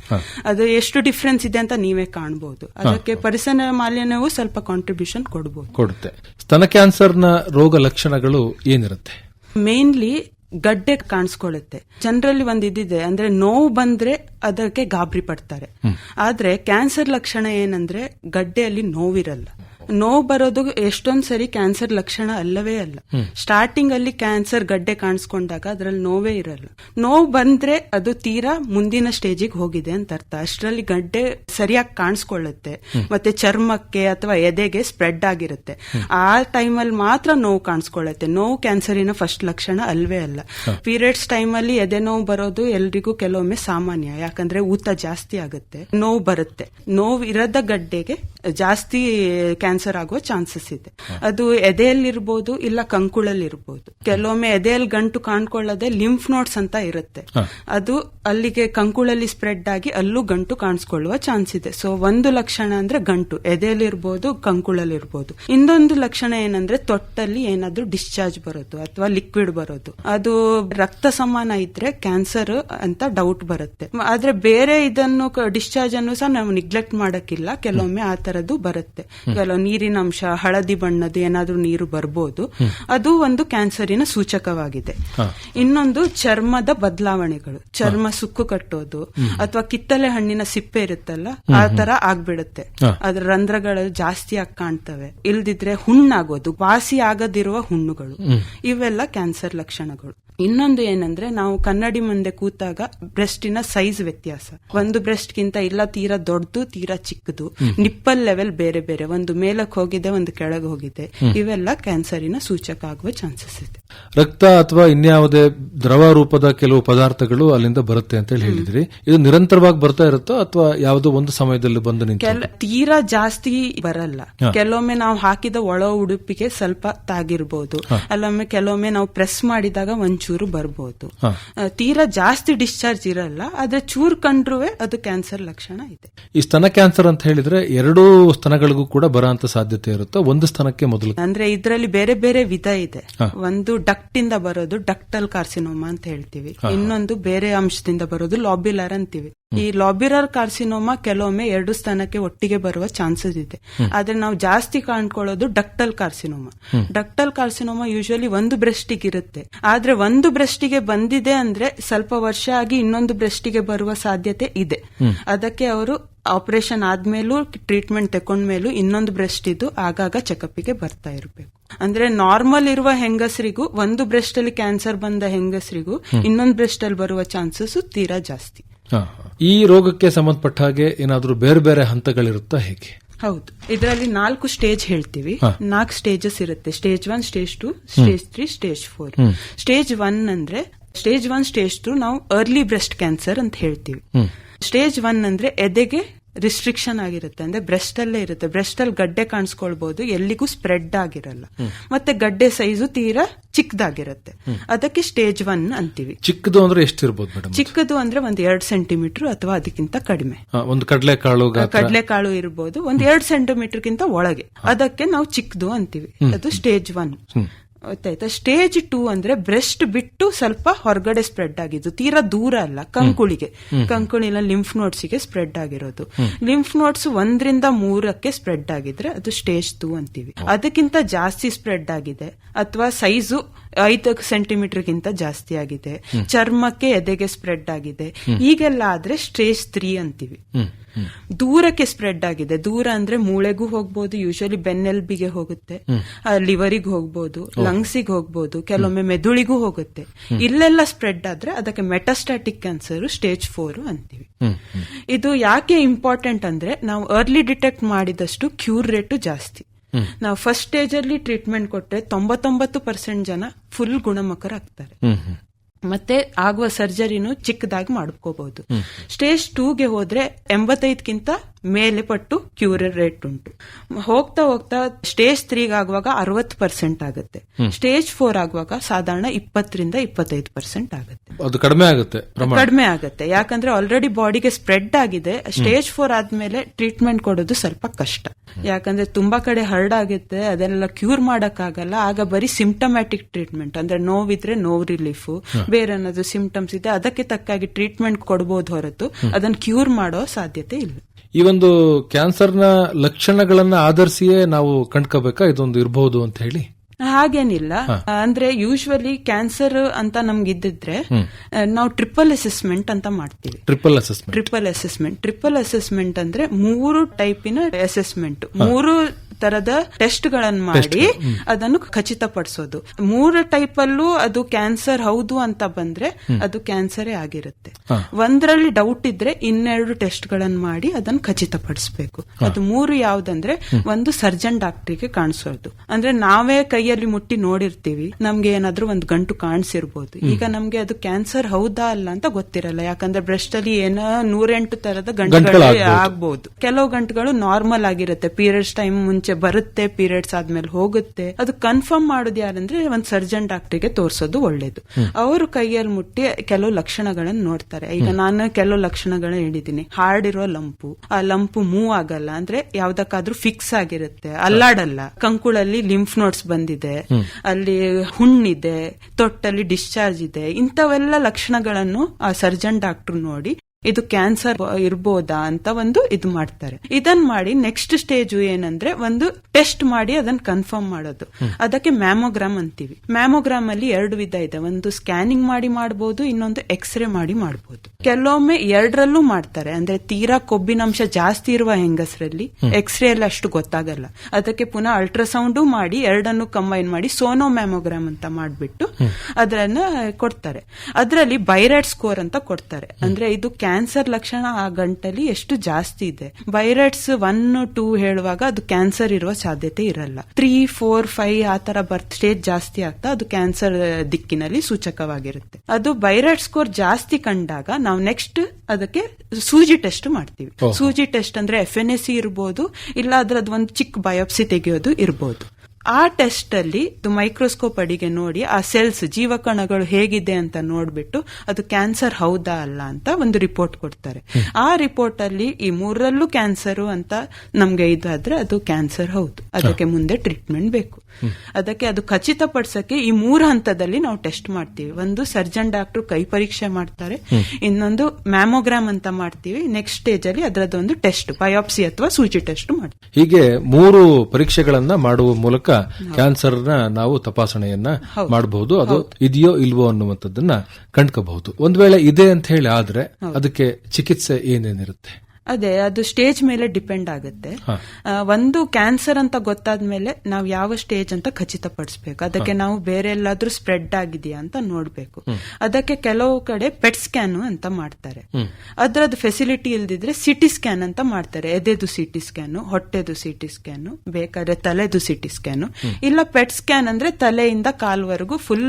Speaker 5: ಅದು ಎಷ್ಟು ಡಿಫ್ರೆನ್ಸ್ ಇದೆ ಅಂತ ನೀವೇ ಕಾಣಬಹುದು ಅದಕ್ಕೆ ಪರಿಸರ ಮಾಲಿನ್ಯವು ಸ್ವಲ್ಪ ಕಾಂಟ್ರಿಬ್ಯೂಷನ್ ಕೊಡಬಹುದು
Speaker 1: ಕೊಡುತ್ತೆ. ಸ್ತನ ಕ್ಯಾನ್ಸರ್ನ ರೋಗ ಲಕ್ಷಣಗಳು ಏನಿರುತ್ತೆ?
Speaker 5: ಮೇನ್ಲಿ ಗಡ್ಡೆ ಕಾಣಿಸ್ಕೊಳ್ಳುತ್ತೆ. ಜನರಲ್ಲಿ ಒಂದು ಇದಿದೆ ಅಂದ್ರೆ ನೋವು ಬಂದ್ರೆ ಅದಕ್ಕೆ ಗಾಬರಿ ಪಡ್ತಾರೆ. ಆದ್ರೆ ಕ್ಯಾನ್ಸರ್ ಲಕ್ಷಣ ಏನಂದ್ರೆ ಗಡ್ಡೆಯಲ್ಲಿ ನೋವಿರಲ್ಲ. ನೋವು ಬರೋದು ಎಷ್ಟೊಂದ್ ಸರಿ ಕ್ಯಾನ್ಸರ್ ಲಕ್ಷಣ ಅಲ್ಲವೇ ಅಲ್ಲ. ಸ್ಟಾರ್ಟಿಂಗ್ ಅಲ್ಲಿ ಕ್ಯಾನ್ಸರ್ ಗಡ್ಡೆ ಕಾಣಿಸ್ಕೊಂಡಾಗ ಅದ್ರಲ್ಲಿ ನೋವೇ ಇರಲ್ಲ. ನೋವು ಬಂದ್ರೆ ಅದು ತೀರಾ ಮುಂದಿನ ಸ್ಟೇಜಿಗೆ ಹೋಗಿದೆ ಅಂತ ಅರ್ಥ. ಅಷ್ಟರಲ್ಲಿ ಗಡ್ಡೆ ಸರಿಯಾಗಿ ಕಾಣಿಸ್ಕೊಳ್ಳುತ್ತೆ. ಮತ್ತೆ ಚರ್ಮಕ್ಕೆ ಅಥವಾ ಎದೆಗೆ ಸ್ಪ್ರೆಡ್ ಆಗಿರುತ್ತೆ. ಆ ಟೈಮಲ್ಲಿ ಮಾತ್ರ ನೋವು ಕಾಣಿಸ್ಕೊಳ್ಳುತ್ತೆ. ನೋವು ಕ್ಯಾನ್ಸರಿನ ಫಸ್ಟ್ ಲಕ್ಷಣ ಅಲ್ವೇ ಅಲ್ಲ. ಪೀರಿಯಡ್ಸ್ ಟೈಮಲ್ಲಿ ಎದೆ ನೋವು ಬರೋದು ಎಲ್ರಿಗೂ ಕೆಲವೊಮ್ಮೆ ಸಾಮಾನ್ಯ. ಯಾಕಂದ್ರೆ ಊತ ಜಾಸ್ತಿ ಆಗುತ್ತೆ. ನೋವು ಬರುತ್ತೆ. ನೋವು ಇರದ ಗಡ್ಡೆಗೆ ಜಾಸ್ತಿ ಕ್ಯಾನ್ಸರ್ ಆಗುವ ಚಾನ್ಸಸ್ ಇದೆ. ಅದು ಎದೆಯಲ್ಲಿರ್ಬೋದು ಇಲ್ಲ ಕಂಕುಳಲ್ಲಿರ್ಬೋದು. ಕೆಲವೊಮ್ಮೆ ಎದೆಯಲ್ಲಿ ಗಂಟು ಕಾಣ್ಕೊಳ್ಳದೆ ಲಿಂಫ್ ನೋಟ್ಸ್ ಅಂತ ಇರುತ್ತೆ. ಅದು ಅಲ್ಲಿಗೆ ಕಂಕುಳಲ್ಲಿ ಸ್ಪ್ರೆಡ್ ಆಗಿ ಅಲ್ಲೂ ಗಂಟು ಕಾಣಿಸ್ಕೊಳ್ಳುವ ಚಾನ್ಸ್ ಇದೆ. ಸೊ ಒಂದು ಲಕ್ಷಣ ಅಂದ್ರೆ ಗಂಟು. ಎದೆಯಲ್ಲಿರ್ಬೋದು ಕಂಕುಳಲ್ಲಿರ್ಬೋದು. ಇನ್ನೊಂದು ಲಕ್ಷಣ ಏನಂದ್ರೆ ತೊಟ್ಟಲ್ಲಿ ಏನಾದ್ರೂ ಡಿಸ್ಚಾರ್ಜ್ ಬರೋದು ಅಥವಾ ಲಿಕ್ವಿಡ್ ಬರೋದು. ಅದು ರಕ್ತ ಸಮಾನ ಇದ್ರೆ ಕ್ಯಾನ್ಸರ್ ಅಂತ ಡೌಟ್ ಬರುತ್ತೆ. ಆದ್ರೆ ಬೇರೆ ಇದನ್ನು ಡಿಸ್ಚಾರ್ಜ್ ಅನ್ನು ಸಹ ನಾವು ನಿಗ್ಲೆಕ್ಟ್ ಮಾಡಕ್ಕಿಲ್ಲ. ಕೆಲವೊಮ್ಮೆ ಆ ತರದ್ದು ಬರುತ್ತೆ. ಕೆಲವು ನೀರಿನ ಅಂಶ ಹಳದಿ ಬಣ್ಣದ ಏನಾದ್ರೂ ನೀರು ಬರ್ಬೋದು. ಅದು ಒಂದು ಕ್ಯಾನ್ಸರಿನ ಸೂಚಕವಾಗಿದೆ. ಇನ್ನೊಂದು ಚರ್ಮದ ಬದಲಾವಣೆಗಳು. ಚರ್ಮ ಸುಕ್ಕು ಕಟ್ಟೋದು ಅಥವಾ ಕಿತ್ತಲೆ ಹಣ್ಣಿನ ಸಿಪ್ಪೆ ಇರುತ್ತಲ್ಲ ಆ ತರ ಆಗ್ಬಿಡುತ್ತೆ. ಅದ್ರ ರಂಧ್ರಗಳು ಜಾಸ್ತಿ ಆಗಿ ಕಾಣ್ತವೆ. ಇಲ್ದಿದ್ರೆ ಹುಣ್ಣಾಗೋದು ವಾಸಿ ಆಗದಿರುವ ಹುಣ್ಣುಗಳು. ಇವೆಲ್ಲ ಕ್ಯಾನ್ಸರ್ ಲಕ್ಷಣಗಳು. ಇನ್ನೊಂದು ಏನಂದ್ರೆ ನಾವು ಕನ್ನಡಿ ಮುಂದೆ ಕೂತಾಗ ಬ್ರೆಸ್ಟಿನ ಸೈಜ್ ವ್ಯತ್ಯಾಸ. ಒಂದು ಬ್ರೆಸ್ಟ್ ಗಿಂತ ಇಲ್ಲ ತೀರಾ ದೊಡ್ಡದು ತೀರಾ ಚಿಕ್ಕದು. ನಿಪ್ಪಲ್ ಲೆವೆಲ್ ಬೇರೆ ಬೇರೆ. ಒಂದು ಮೇಲಕ್ಕೆ ಹೋಗಿದೆ ಒಂದು ಕೆಳಗೆ ಹೋಗಿದೆ. ಇವೆಲ್ಲ ಕ್ಯಾನ್ಸರಿನ ಸೂಚಕ ಆಗುವ ಚಾನ್ಸಸ್ ಇದೆ.
Speaker 1: ರಕ್ತ ಅಥವಾ ಇನ್ಯಾವುದೇ ದ್ರವ ರೂಪದ ಕೆಲವು ಪದಾರ್ಥಗಳು ಅಲ್ಲಿಂದ ಬರುತ್ತೆ ಅಂತ ಹೇಳಿ ಹೇಳಿದ್ರಿ. ಇದು ನಿರಂತರವಾಗಿ ಬರ್ತಾ ಇರುತ್ತೋ ಅಥವಾ ಯಾವುದೋ ಒಂದು ಸಮಯದಲ್ಲಿ ಬಂದು ನಿಂತು?
Speaker 6: ತೀರಾ ಜಾಸ್ತಿ ಬರಲ್ಲ. ಕೆಲವೊಮ್ಮೆ ನಾವು ಹಾಕಿದ ಒಳ ಉಡುಪಿಗೆ ಸ್ವಲ್ಪ ತಾಗಿರ್ಬೋದು. ಅಲ್ಲೊಮ್ಮೆ ಕೆಲವೊಮ್ಮೆ ನಾವು ಪ್ರೆಸ್ ಮಾಡಿದಾಗ ಒಂಚೂರು ಬರ್ಬೋದು. ತೀರಾ ಜಾಸ್ತಿ ಡಿಸ್ಚಾರ್ಜ್ ಇರಲ್ಲ ಆದ್ರೆ ಚೂರ್ ಕಂಡ್ರೂ ಅದು ಕ್ಯಾನ್ಸರ್ ಲಕ್ಷಣ ಇದೆ.
Speaker 1: ಈ ಸ್ತನ ಕ್ಯಾನ್ಸರ್ ಅಂತ ಹೇಳಿದ್ರೆ ಎರಡೂ ಸ್ತನಗಳಿಗೂ ಕೂಡ ಬರೋ ಸಾಧ್ಯತೆ ಇರುತ್ತೋ? ಒಂದು ಸ್ತನಕ್ಕೆ ಮೊದಲು.
Speaker 6: ಅಂದ್ರೆ ಇದರಲ್ಲಿ ಬೇರೆ ಬೇರೆ ವಿಧ ಇದೆ. ಒಂದು ಡಕ್ಟ್ ಇಂದ ಬರೋದು ಡಕ್ಟಲ್ ಕಾರ್ಸಿನೋಮಾ ಅಂತ ಹೇಳ್ತೀವಿ. ಇನ್ನೊಂದು ಬೇರೆ ಅಂಶದಿಂದ ಬರೋದು ಲಾಬ್ಯುಲರ್ ಅಂತೀವಿ. ಈ ಲಾಬಿರರ್ ಕಾರ್ಸಿನೋಮಾ ಕೆಲವೊಮ್ಮೆ ಎರಡು ಸ್ಥಾನಕ್ಕೆ ಒಟ್ಟಿಗೆ ಬರುವ ಚಾನ್ಸಸ್ ಇದೆ. ಆದ್ರೆ ನಾವು ಜಾಸ್ತಿ ಕಾಣ್ಕೊಳ್ಳೋದು ductal carcinoma. Ductal carcinoma usually ಒಂದು ಬ್ರೆಸ್ಟಿಗೆ ಇರುತ್ತೆ. ಆದ್ರೆ ಒಂದು ಬ್ರೆಸ್ಟಿಗೆ ಬಂದಿದೆ ಅಂದ್ರೆ ಸ್ವಲ್ಪ ವರ್ಷ ಆಗಿ ಇನ್ನೊಂದು ಬ್ರೆಸ್ಟಿಗೆ ಬರುವ ಸಾಧ್ಯತೆ ಇದೆ. ಅದಕ್ಕೆ ಅವರು ಆಪರೇಷನ್ ಆದ್ಮೇಲೂ ಟ್ರೀಟ್ಮೆಂಟ್ ತಕೊಂಡ್ಮೇಲೂ ಇನ್ನೊಂದು ಬ್ರೆಸ್ಟ್ ಇದ್ದು ಆಗಾಗ ಚೆಕಪ್ಗೆ ಬರ್ತಾ ಇರಬೇಕು. ಅಂದ್ರೆ ನಾರ್ಮಲ್ ಇರುವ ಹೆಂಗಸರಿಗೂ ಒಂದು ಬ್ರೆಸ್ಟ್ ಅಲ್ಲಿ ಕ್ಯಾನ್ಸರ್ ಬಂದ ಹೆಂಗಸರಿಗೂ ಇನ್ನೊಂದು ಬ್ರೆಸ್ಟ್ ಅಲ್ಲಿ ಬರುವ ಚಾನ್ಸಸ್ ತೀರಾ ಜಾಸ್ತಿ.
Speaker 1: ಈ ರೋಗಕ್ಕೆ ಸಂಬಂಧಪಟ್ಟ ಹಾಗೆ ಏನಾದರೂ ಬೇರೆ ಬೇರೆ ಹಂತಗಳಿರುತ್ತಾ ಹೇಗೆ?
Speaker 6: ಹೌದು. ಇದರಲ್ಲಿ ನಾಲ್ಕು ಸ್ಟೇಜ್ ಹೇಳ್ತೀವಿ. ನಾಲ್ಕು ಸ್ಟೇಜಸ್ ಇರುತ್ತೆ. Stage one stage two stage three stage four. Stage one ಅಂದ್ರೆ ಸ್ಟೇಜ್ ಒನ್ ಸ್ಟೇಜ್ ಟು ನಾವು ಅರ್ಲಿ ಬ್ರೆಸ್ಟ್ ಕ್ಯಾನ್ಸರ್ ಅಂತ ಹೇಳ್ತೀವಿ. ಸ್ಟೇಜ್ ಒನ್ ಅಂದ್ರೆ ಎದೆಗೆ ರಿಸ್ಟ್ರಿಕ್ಷನ್ ಆಗಿರುತ್ತೆ. ಅಂದ್ರೆ ಬ್ರೆಸ್ಟ್ ಅಲ್ಲೇ ಇರುತ್ತೆ. ಬ್ರೆಸ್ಟ್ ಅಲ್ಲಿ ಗಡ್ಡೆ ಕಾಣಿಸ್ಕೊಳ್ಬಹುದು ಎಲ್ಲಿಗೂ ಸ್ಪ್ರೆಡ್ ಆಗಿರಲ್ಲ. ಮತ್ತೆ ಗಡ್ಡೆ ಸೈಜು ತೀರಾ ಚಿಕ್ಕದಾಗಿರುತ್ತೆ. ಅದಕ್ಕೆ ಸ್ಟೇಜ್ ಒನ್ ಅಂತೀವಿ.
Speaker 1: ಚಿಕ್ಕದು ಅಂದ್ರೆ ಎಷ್ಟಿರಬಹುದು ಮೇಡಮ್
Speaker 6: ಚಿಕ್ಕದು ಅಂದ್ರೆ ಒಂದ್ ಎರಡ್ ಸೆಂಟಿಮೀಟರ್ ಅಥವಾ ಅದಕ್ಕಿಂತ ಕಡಿಮೆ.
Speaker 1: ಒಂದು ಕಡಲೆಕಾಳು
Speaker 6: ಕಡಲೆಕಾಳು ಇರ್ಬೋದು. ಒಂದ್ ಎರಡ್ ಸೆಂಟಿಮೀಟರ್ ಗಿಂತ ಒಳಗೆ. ಅದಕ್ಕೆ ನಾವು ಚಿಕ್ಕದು ಅಂತೀವಿ. ಅದು ಸ್ಟೇಜ್ ಒನ್ ಗೊತ್ತಾಯ್ತಾ ಸ್ಟೇಜ್ ಟೂ ಅಂದ್ರೆ ಬ್ರೆಸ್ಟ್ ಬಿಟ್ಟು ಸ್ವಲ್ಪ ಹೊರಗಡೆ ಸ್ಪ್ರೆಡ್ ಆಗಿದ್ದು ತೀರಾ ದೂರ ಅಲ್ಲ ಕಂಕುಳಿಗೆ. ಕಂಕುಳಿನ ಲಿಂಫ್ ನೋಟ್ಸ್ಗೆ ಸ್ಪ್ರೆಡ್ ಆಗಿರೋದು. ಲಿಂಫ್ ನೋಟ್ಸ್ ಒಂದರಿಂದ ಮೂರಕ್ಕೆ ಸ್ಪ್ರೆಡ್ ಆಗಿದ್ರೆ ಅದು ಸ್ಟೇಜ್ ಟೂ ಅಂತೀವಿ. ಅದಕ್ಕಿಂತ ಜಾಸ್ತಿ ಸ್ಪ್ರೆಡ್ ಆಗಿದೆ ಅಥವಾ ಸೈಜು ಐದು ಸೆಂಟಿಮೀಟರ್ ಗಿಂತ ಜಾಸ್ತಿ ಆಗಿದೆ. ಚರ್ಮಕ್ಕೆ ಎದೆಗೆ ಸ್ಪ್ರೆಡ್ ಆಗಿದೆ. ಈಗೆಲ್ಲ ಆದ್ರೆ ಸ್ಟೇಜ್ ತ್ರೀ ಅಂತೀವಿ. ದೂರಕ್ಕೆ ಸ್ಪ್ರೆಡ್ ಆಗಿದೆ. ದೂರ ಅಂದ್ರೆ ಮೂಳೆಗೂ ಹೋಗ್ಬೋದು ಯೂಶಲಿ ಬೆನ್ನೆಲ್ಬಿಗೆ ಹೋಗುತ್ತೆ. ಲಿವರಿಗೆ ಹೋಗ್ಬೋದು ಲಂಗ್ಸಿಗೆ ಹೋಗ್ಬೋದು ಕೆಲವೊಮ್ಮೆ ಮೆದುಳಿಗೂ ಹೋಗುತ್ತೆ. ಇಲ್ಲೆಲ್ಲ ಸ್ಪ್ರೆಡ್ ಆದ್ರೆ ಅದಕ್ಕೆ ಮೆಟಾಸ್ಟಾಟಿಕ್ ಕ್ಯಾನ್ಸರ್ ಸ್ಟೇಜ್ ಫೋರ್ ಅಂತೀವಿ. ಇದು ಯಾಕೆ ಇಂಪಾರ್ಟೆಂಟ್ ಅಂದ್ರೆ ನಾವು ಅರ್ಲಿ ಡಿಟೆಕ್ಟ್ ಮಾಡಿದಷ್ಟು ಕ್ಯೂರ್ ರೇಟು ಜಾಸ್ತಿ. ನಾವು ಫಸ್ಟ್ ಸ್ಟೇಜ್ ಅಲ್ಲಿ ಟ್ರೀಟ್ಮೆಂಟ್ ಕೊಟ್ರೆ ತೊಂಬತ್ತೊಂಬತ್ತು ಪರ್ಸೆಂಟ್ ಜನ ಫುಲ್ ಗುಣಮುಖರಾಗ್ತಾರೆ. ಮತ್ತೆ ಆಗುವ ಸರ್ಜರಿನೂ ಚಿಕ್ಕದಾಗಿ ಮಾಡ್ಕೋಬಹುದು. ಸ್ಟೇಜ್ ಟೂಗೆ ಹೋದ್ರೆ ಎಂಬತ್ತೈದಕ್ಕಿಂತ ಮೇಲೆ ಪಟ್ಟು ಕ್ಯೂರ್ ರೇಟ್ ಉಂಟು. ಹೋಗ್ತಾ ಹೋಗ್ತಾ ಸ್ಟೇಜ್ ತ್ರೀಗೆ ಆಗುವಾಗ ಅರವತ್ತು ಪರ್ಸೆಂಟ್ ಆಗುತ್ತೆ. ಸ್ಟೇಜ್ ಫೋರ್ ಆಗುವಾಗ ಸಾಧಾರಣ ಇಪ್ಪತ್ತರಿಂದ ಇಪ್ಪತ್ತೈದು ಪರ್ಸೆಂಟ್ ಆಗುತ್ತೆ.
Speaker 1: ಅದು ಕಡಿಮೆ ಆಗುತ್ತೆ
Speaker 6: ಕಡಿಮೆ ಆಗುತ್ತೆ. ಯಾಕಂದ್ರೆ ಆಲ್ರೆಡಿ ಬಾಡಿಗೆ ಸ್ಪ್ರೆಡ್ ಆಗಿದೆ. ಸ್ಟೇಜ್ ಫೋರ್ ಆದ್ಮೇಲೆ ಟ್ರೀಟ್ಮೆಂಟ್ ಕೊಡೋದು ಸ್ವಲ್ಪ ಕಷ್ಟ. ಯಾಕಂದ್ರೆ ತುಂಬಾ ಕಡೆ ಹರ್ಡ್ ಆಗುತ್ತೆ ಅದೆಲ್ಲ ಕ್ಯೂರ್ ಮಾಡಕ್ಕಾಗಲ್ಲ. ಆಗ ಬರೀ ಸಿಂಪ್ಟಮ್ಯಾಟಿಕ್ ಟ್ರೀಟ್ಮೆಂಟ್ ಅಂದ್ರೆ ನೋವಿದ್ರೆ ನೋವು ರಿಲೀಫ್ ಬೇರೆ ಏನಾದ್ರು ಸಿಂಪ್ಟಮ್ಸ್ ಇದೆ ಅದಕ್ಕೆ ತಕ್ಕಾಗಿ ಟ್ರೀಟ್ಮೆಂಟ್ ಕೊಡಬಹುದು ಹೊರತು. ಅದನ್ನ ಕ್ಯೂರ್ ಮಾಡೋ ಸಾಧ್ಯತೆ ಇಲ್ಲ.
Speaker 1: ಈ ಒಂದು ಕ್ಯಾನ್ಸರ್ನ ಲಕ್ಷಣಗಳನ್ನ ಆಧರಿಸಿಯೇ ನಾವು ಕಂಡ್ಕೋಬೇಕಾ? ಇದೊಂದು ಇರಬಹುದು ಅಂತ ಹೇಳಿ.
Speaker 6: ಹಾಗೇನಿಲ್ಲ. ಅಂದ್ರೆ ಯೂಶುವಲಿ ಕ್ಯಾನ್ಸರ್ ಅಂತ ನಮ್ಗಿದ್ದಿದ್ರೆ ನಾವು ಟ್ರಿಪಲ್ ಅಸೆಸ್ಮೆಂಟ್ ಅಂತ ಮಾಡ್ತೀವಿ.
Speaker 1: Triple assessment
Speaker 6: triple assessment triple assessment ಅಂದ್ರೆ ಮೂರು ಟೈಪಿನ ಅಸೆಸ್ಮೆಂಟ್ ಮೂರು ತರದ ಟೆಸ್ಟ್ ಗಳನ್ನ ಮಾಡಿ ಅದನ್ನು ಖಚಿತಪಡಿಸೋದು. ಮೂರು ಟೈಪ್ ಅಲ್ಲೂ ಅದು ಕ್ಯಾನ್ಸರ್ ಹೌದು ಅಂತ ಬಂದ್ರೆ ಅದು ಕ್ಯಾನ್ಸರೇ ಆಗಿರುತ್ತೆ. ಒಂದರಲ್ಲಿ ಡೌಟ್ ಇದ್ರೆ ಇನ್ನೆರಡು ಟೆಸ್ಟ್ ಗಳನ್ನ ಮಾಡಿ ಅದನ್ನು ಖಚಿತಪಡಿಸಬೇಕು. ಅದು ಮೂರು ಯಾವ್ದಂದ್ರೆ ಒಂದು ಸರ್ಜನ್ ಡಾಕ್ಟರ್ಗೆ ಕಾಣಿಸೋದು. ಅಂದ್ರೆ ನಾವೇ ಕೈಯಲ್ಲಿ ಮುಟ್ಟಿ ನೋಡಿರ್ತೀವಿ ನಮ್ಗೆ ಏನಾದ್ರೂ ಒಂದು ಗಂಟು ಕಾಣಿಸಿರ್ಬೋದು. ಈಗ ನಮ್ಗೆ ಅದು ಕ್ಯಾನ್ಸರ್ ಹೌದಾ ಅಲ್ಲ ಅಂತ ಗೊತ್ತಿರಲ್ಲ. ಯಾಕಂದ್ರೆ ಬ್ರೆಸ್ಟ್ ಅಲ್ಲಿ ಏನೋ ನೂರೆಂಟು ತರದ ಗಂಟುಗಳು ಆಗ್ಬಹುದು ಕೆಲವು ಗಂಟುಗಳು ನಾರ್ಮಲ್ ಆಗಿರುತ್ತೆ. ಪೀರಿಯಡ್ಸ್ ಟೈಮ್ ಮುಂಚೆ ಬರುತ್ತೆ ಪೀರಿಯಡ್ಸ್ ಆದ್ಮೇಲೆ ಹೋಗುತ್ತೆ. ಅದು ಕನ್ಫರ್ಮ್ ಮಾಡೋದು ಯಾರಂದ್ರೆ ಒಂದ್ ಸರ್ಜನ್ ಡಾಕ್ಟರ್ಗೆ ತೋರಿಸೋದು ಒಳ್ಳೇದು. ಅವರು ಕೈಯಲ್ಲಿ ಮುಟ್ಟಿ ಕೆಲವು ಲಕ್ಷಣಗಳನ್ನು ನೋಡ್ತಾರೆ. ಈಗ ನಾನು ಕೆಲವು ಲಕ್ಷಣಗಳನ್ನ ಹೇಳಿದೀನಿ ಹಾರ್ಡ್ ಇರೋ ಲಂಪು. ಆ ಲಂಪು ಮೂವ್ ಆಗಲ್ಲ. ಅಂದ್ರೆ ಯಾವ್ದಕ್ಕಾದ್ರೂ ಫಿಕ್ಸ್ ಆಗಿರುತ್ತೆ. ಅಲ್ಲಾಡಲ್ಲ. ಕಂಕುಳಲ್ಲಿ ಲಿಂಫ್ ನೋಟ್ಸ್ ಬಂದಿದೆ. ಅಲ್ಲಿ ಹುಣ್ಣಿದೆ ತೊಟ್ಟಲ್ಲಿ ಡಿಸ್ಚಾರ್ಜ್ ಇದೆ ಇಂಥವೆಲ್ಲ ಲಕ್ಷಣಗಳನ್ನು ಆ ಸರ್ಜನ್ ಡಾಕ್ಟರ್ ನೋಡಿ ಇದು ಕ್ಯಾನ್ಸರ್ ಇರ್ಬೋದಾ ಅಂತ ಒಂದು ಇದು ಮಾಡ್ತಾರೆ. ಇದನ್ ಮಾಡಿ ನೆಕ್ಸ್ಟ್ ಸ್ಟೇಜ್ ಏನಂದ್ರೆ ಒಂದು ಟೆಸ್ಟ್ ಮಾಡಿ ಅದನ್ನ ಕನ್ಫರ್ಮ್ ಮಾಡೋದು. ಅದಕ್ಕೆ ಮ್ಯಾಮೋಗ್ರಾಮ್ ಅಂತೀವಿ. ಮ್ಯಾಮೋಗ್ರಾಮ್ ಅಲ್ಲಿ ಎರಡು ವಿಧ ಇದೆ. ಒಂದು ಸ್ಕ್ಯಾನಿಂಗ್ ಮಾಡಿ ಮಾಡಬಹುದು ಇನ್ನೊಂದು ಎಕ್ಸ್ರೇ ಮಾಡಿ ಮಾಡಬಹುದು ಕೆಲವೊಮ್ಮೆ ಎರಡರಲ್ಲೂ ಮಾಡ್ತಾರೆ. ಅಂದ್ರೆ ತೀರಾ ಕೊಬ್ಬಿನಂಶ ಜಾಸ್ತಿ ಇರುವ ಹೆಂಗಸರಲ್ಲಿ ಎಕ್ಸ್ರೇ ಅಲ್ಲಿ ಅಷ್ಟು ಗೊತ್ತಾಗಲ್ಲ. ಅದಕ್ಕೆ ಪುನಃ ಅಲ್ಟ್ರಾಸೌಂಡು ಮಾಡಿ ಎರಡನ್ನು ಕಂಬೈನ್ ಮಾಡಿ ಸೋನೋ ಮ್ಯಾಮೋಗ್ರಾಮ್ ಅಂತ ಮಾಡ್ಬಿಟ್ಟು ಅದನ್ನ ಕೊಡ್ತಾರೆ. ಅದರಲ್ಲಿ ಬೈರಾಟ್ ಸ್ಕೋರ್ ಅಂತ ಕೊಡ್ತಾರೆ. ಅಂದ್ರೆ ಇದು ಕ್ಯಾನ್ಸರ್ ಲಕ್ಷಣ ಆ ಗಂಟಲ್ಲಿ ಎಷ್ಟು ಜಾಸ್ತಿ ಇದೆ. ವೈರಸ್ ಒನ್ ಟೂ ಹೇಳುವಾಗ ಅದು ಕ್ಯಾನ್ಸರ್ ಇರುವ ಸಾಧ್ಯತೆ ಇರಲ್ಲ. ತ್ರೀ ಫೋರ್ ಫೈವ್ ಆ ತರ ಬರ್ತ್ ಸ್ಟೇಜ್ ಜಾಸ್ತಿ ಆಗ್ತಾ ಅದು ಕ್ಯಾನ್ಸರ್ ದಿಕ್ಕಿನಲ್ಲಿ ಸೂಚಕವಾಗಿರುತ್ತೆ. ಅದು ಬೈರೈಡ್ ಸ್ಕೋರ್ ಜಾಸ್ತಿ ಕಂಡಾಗ ನಾವು ನೆಕ್ಸ್ಟ್ ಅದಕ್ಕೆ ಸೂಜಿ ಟೆಸ್ಟ್ ಮಾಡ್ತೀವಿ. ಸೂಜಿ ಟೆಸ್ಟ್ ಅಂದ್ರೆ ಎಫ್ ಎನ್ ಎಸ್ ಸಿ ಇರ್ಬೋದು ಇಲ್ಲ ಅದ್ರದ್ದು ಒಂದು ಚಿಕ್ಕ ಬಯೋಪ್ಸಿ ತೆಗೆಯೋದು ಇರ್ಬೋದು. ಆ ಟೆಸ್ಟ್ ಅಲ್ಲಿ ಮೈಕ್ರೋಸ್ಕೋಪ್ ಅಡಿಗೆ ನೋಡಿ ಆ ಸೆಲ್ಸ್ ಜೀವಕಣಗಳು ಹೇಗಿದೆ ಅಂತ ನೋಡ್ಬಿಟ್ಟು ಅದು ಕ್ಯಾನ್ಸರ್ ಹೌದಾ ಅಲ್ಲ ಅಂತ ಒಂದು ರಿಪೋರ್ಟ್ ಕೊಡ್ತಾರೆ. ಆ ರಿಪೋರ್ಟ್ ಅಲ್ಲಿ ಈ ಮೂರರಲ್ಲೂ ಕ್ಯಾನ್ಸರ್ ಅಂತ ನಮ್ಗೆ ಇದಾದ್ರೆ ಅದು ಕ್ಯಾನ್ಸರ್ ಹೌದು. ಅದಕ್ಕೆ ಮುಂದೆ ಟ್ರೀಟ್ಮೆಂಟ್ ಬೇಕು. ಅದಕ್ಕೆ ಅದು ಖಚಿತಪಡಿಸಕ್ಕೆ ಈ ಮೂರು ಹಂತದಲ್ಲಿ ನಾವು ಟೆಸ್ಟ್ ಮಾಡ್ತೀವಿ. ಒಂದು ಸರ್ಜನ್ ಡಾಕ್ಟರ್ ಕೈ ಪರೀಕ್ಷೆ ಮಾಡ್ತಾರೆ. ಇನ್ನೊಂದು ಮ್ಯಾಮೋಗ್ರಾಮ್ ಅಂತ ಮಾಡ್ತೀವಿ. ನೆಕ್ಸ್ಟ್ ಸ್ಟೇಜ್ ಅಲ್ಲಿ ಅದರದೊಂದು ಟೆಸ್ಟ್ ಬಯೋಪ್ಸಿ ಅಥವಾ ಸೂಜಿ ಟೆಸ್ಟ್ ಮಾಡ್ತೀವಿ.
Speaker 1: ಹೀಗೆ ಮೂರು ಪರೀಕ್ಷೆಗಳನ್ನ ಮಾಡುವ ಮೂಲಕ ಕ್ಯಾನ್ಸರ್ನ ನಾವು ತಪಾಸಣೆಯನ್ನ ಮಾಡಬಹುದು. ಅದು ಇದೆಯೋ ಇಲ್ವೋ ಅನ್ನುವಂಥದ್ದನ್ನ ಕಂಡ್ಕೋಬಹುದು. ಒಂದ್ ವೇಳೆ ಇದೆ ಅಂತ ಹೇಳಿ ಆದ್ರೆ ಅದಕ್ಕೆ ಚಿಕಿತ್ಸೆ ಏನೇನಿರುತ್ತೆ?
Speaker 6: ಅದೇ ಅದು ಸ್ಟೇಜ್ ಮೇಲೆ ಡಿಪೆಂಡ್ ಆಗುತ್ತೆ. ಒಂದು ಕ್ಯಾನ್ಸರ್ ಅಂತ ಗೊತ್ತಾದ್ಮೇಲೆ ನಾವು ಯಾವ ಸ್ಟೇಜ್ ಅಂತ ಖಚಿತಪಡಿಸಬೇಕು. ಅದಕ್ಕೆ ನಾವು ಬೇರೆ ಎಲ್ಲಾದ್ರೂ ಸ್ಪ್ರೆಡ್ ಆಗಿದೆಯಾ ಅಂತ ನೋಡ್ಬೇಕು. ಅದಕ್ಕೆ ಕೆಲವು ಕಡೆ ಪೆಟ್ ಸ್ಕ್ಯಾನ್ ಅಂತ ಮಾಡ್ತಾರೆ. ಅದ್ರದ್ದು ಫೆಸಿಲಿಟಿ ಇಲ್ದಿದ್ರೆ ಸಿಟಿ ಸ್ಕ್ಯಾನ್ ಅಂತ ಮಾಡ್ತಾರೆ. ಎದೆದು ಸಿಟಿ ಸ್ಕ್ಯಾನ್ ಹೊಟ್ಟೆದು ಸಿಟಿ ಸ್ಕ್ಯಾನ್ ಬೇಕಾದ್ರೆ ತಲೆದು ಸಿಟಿ ಸ್ಕ್ಯಾನ್ ಇಲ್ಲ ಪೆಟ್ ಸ್ಕ್ಯಾನ್ ಅಂದ್ರೆ ತಲೆಯಿಂದ ಕಾಲ್ವರೆಗೂ ಫುಲ್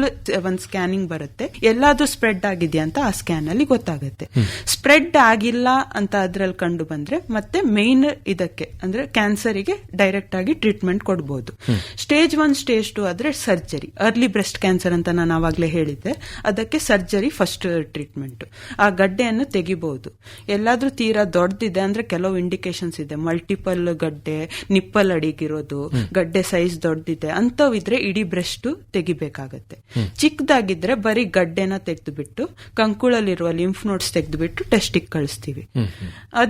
Speaker 6: ಒಂದ್ ಸ್ಕ್ಯಾನಿಂಗ್ ಬರುತ್ತೆ. ಎಲ್ಲಾದ್ರೂ ಸ್ಪ್ರೆಡ್ ಆಗಿದೆಯಾ ಅಂತ ಆ ಸ್ಕ್ಯಾನ್ ಅಲ್ಲಿ ಗೊತ್ತಾಗುತ್ತೆ. ಸ್ಪ್ರೆಡ್ ಆಗಿಲ್ಲ ಅಂತ ಅದ್ರಲ್ಲಿ ಕಂಡು ಬಂದ್ರೆ ಮತ್ತೆ ಮೇನ್ ಇದಕ್ಕೆ ಅಂದ್ರೆ ಕ್ಯಾನ್ಸರಿಗೆ ಡೈರೆಕ್ಟ್ ಆಗಿ ಟ್ರೀಟ್ಮೆಂಟ್ ಕೊಡಬಹುದು ಸ್ಟೇಜ್ ಒನ್ ಸ್ಟೇಜ್ ಟು ಆದ್ರೆ ಸರ್ಜರಿ ಅರ್ಲಿ ಬ್ರೆಸ್ಟ್ ಕ್ಯಾನ್ಸರ್ ಅಂತ ನಾನು ಆವಾಗಲೇ ಹೇಳಿದ್ದೆ. ಅದಕ್ಕೆ ಸರ್ಜರಿ ಫಸ್ಟ್ ಟ್ರೀಟ್ಮೆಂಟ್ ಆ ಗಡ್ಡೆಯನ್ನು ತೆಗಿಬಹುದು ಎಲ್ಲಾದ್ರೂ ತೀರಾ ದೊಡ್ಡದಿದೆ ಅಂದ್ರೆ ಕೆಲವು ಇಂಡಿಕೇಶನ್ಸ್ ಇದೆ. ಮಲ್ಟಿಪಲ್ ಗಡ್ಡೆ ನಿಪ್ಪಲ್ ಅಡಿಗಿರೋದು ಗಡ್ಡೆ ಸೈಜ್ ದೊಡ್ಡದಿದೆ ಅಂತವಿದ್ರೆ ಇಡೀ ಬ್ರೆಸ್ಟ್ ತೆಗಿಬೇಕಾಗತ್ತೆ. ಚಿಕ್ಕದಾಗಿದ್ರೆ ಬರೀ ಗಡ್ಡೆನ ತೆಗೆದುಬಿಟ್ಟು ಕಂಕುಳಲ್ಲಿರುವ ಲಿಂಫ್ ನೋಟ್ಸ್ ತೆಗೆದುಬಿಟ್ಟು ಟೆಸ್ಟಿಗೆ ಕಳಿಸ್ತೀವಿ.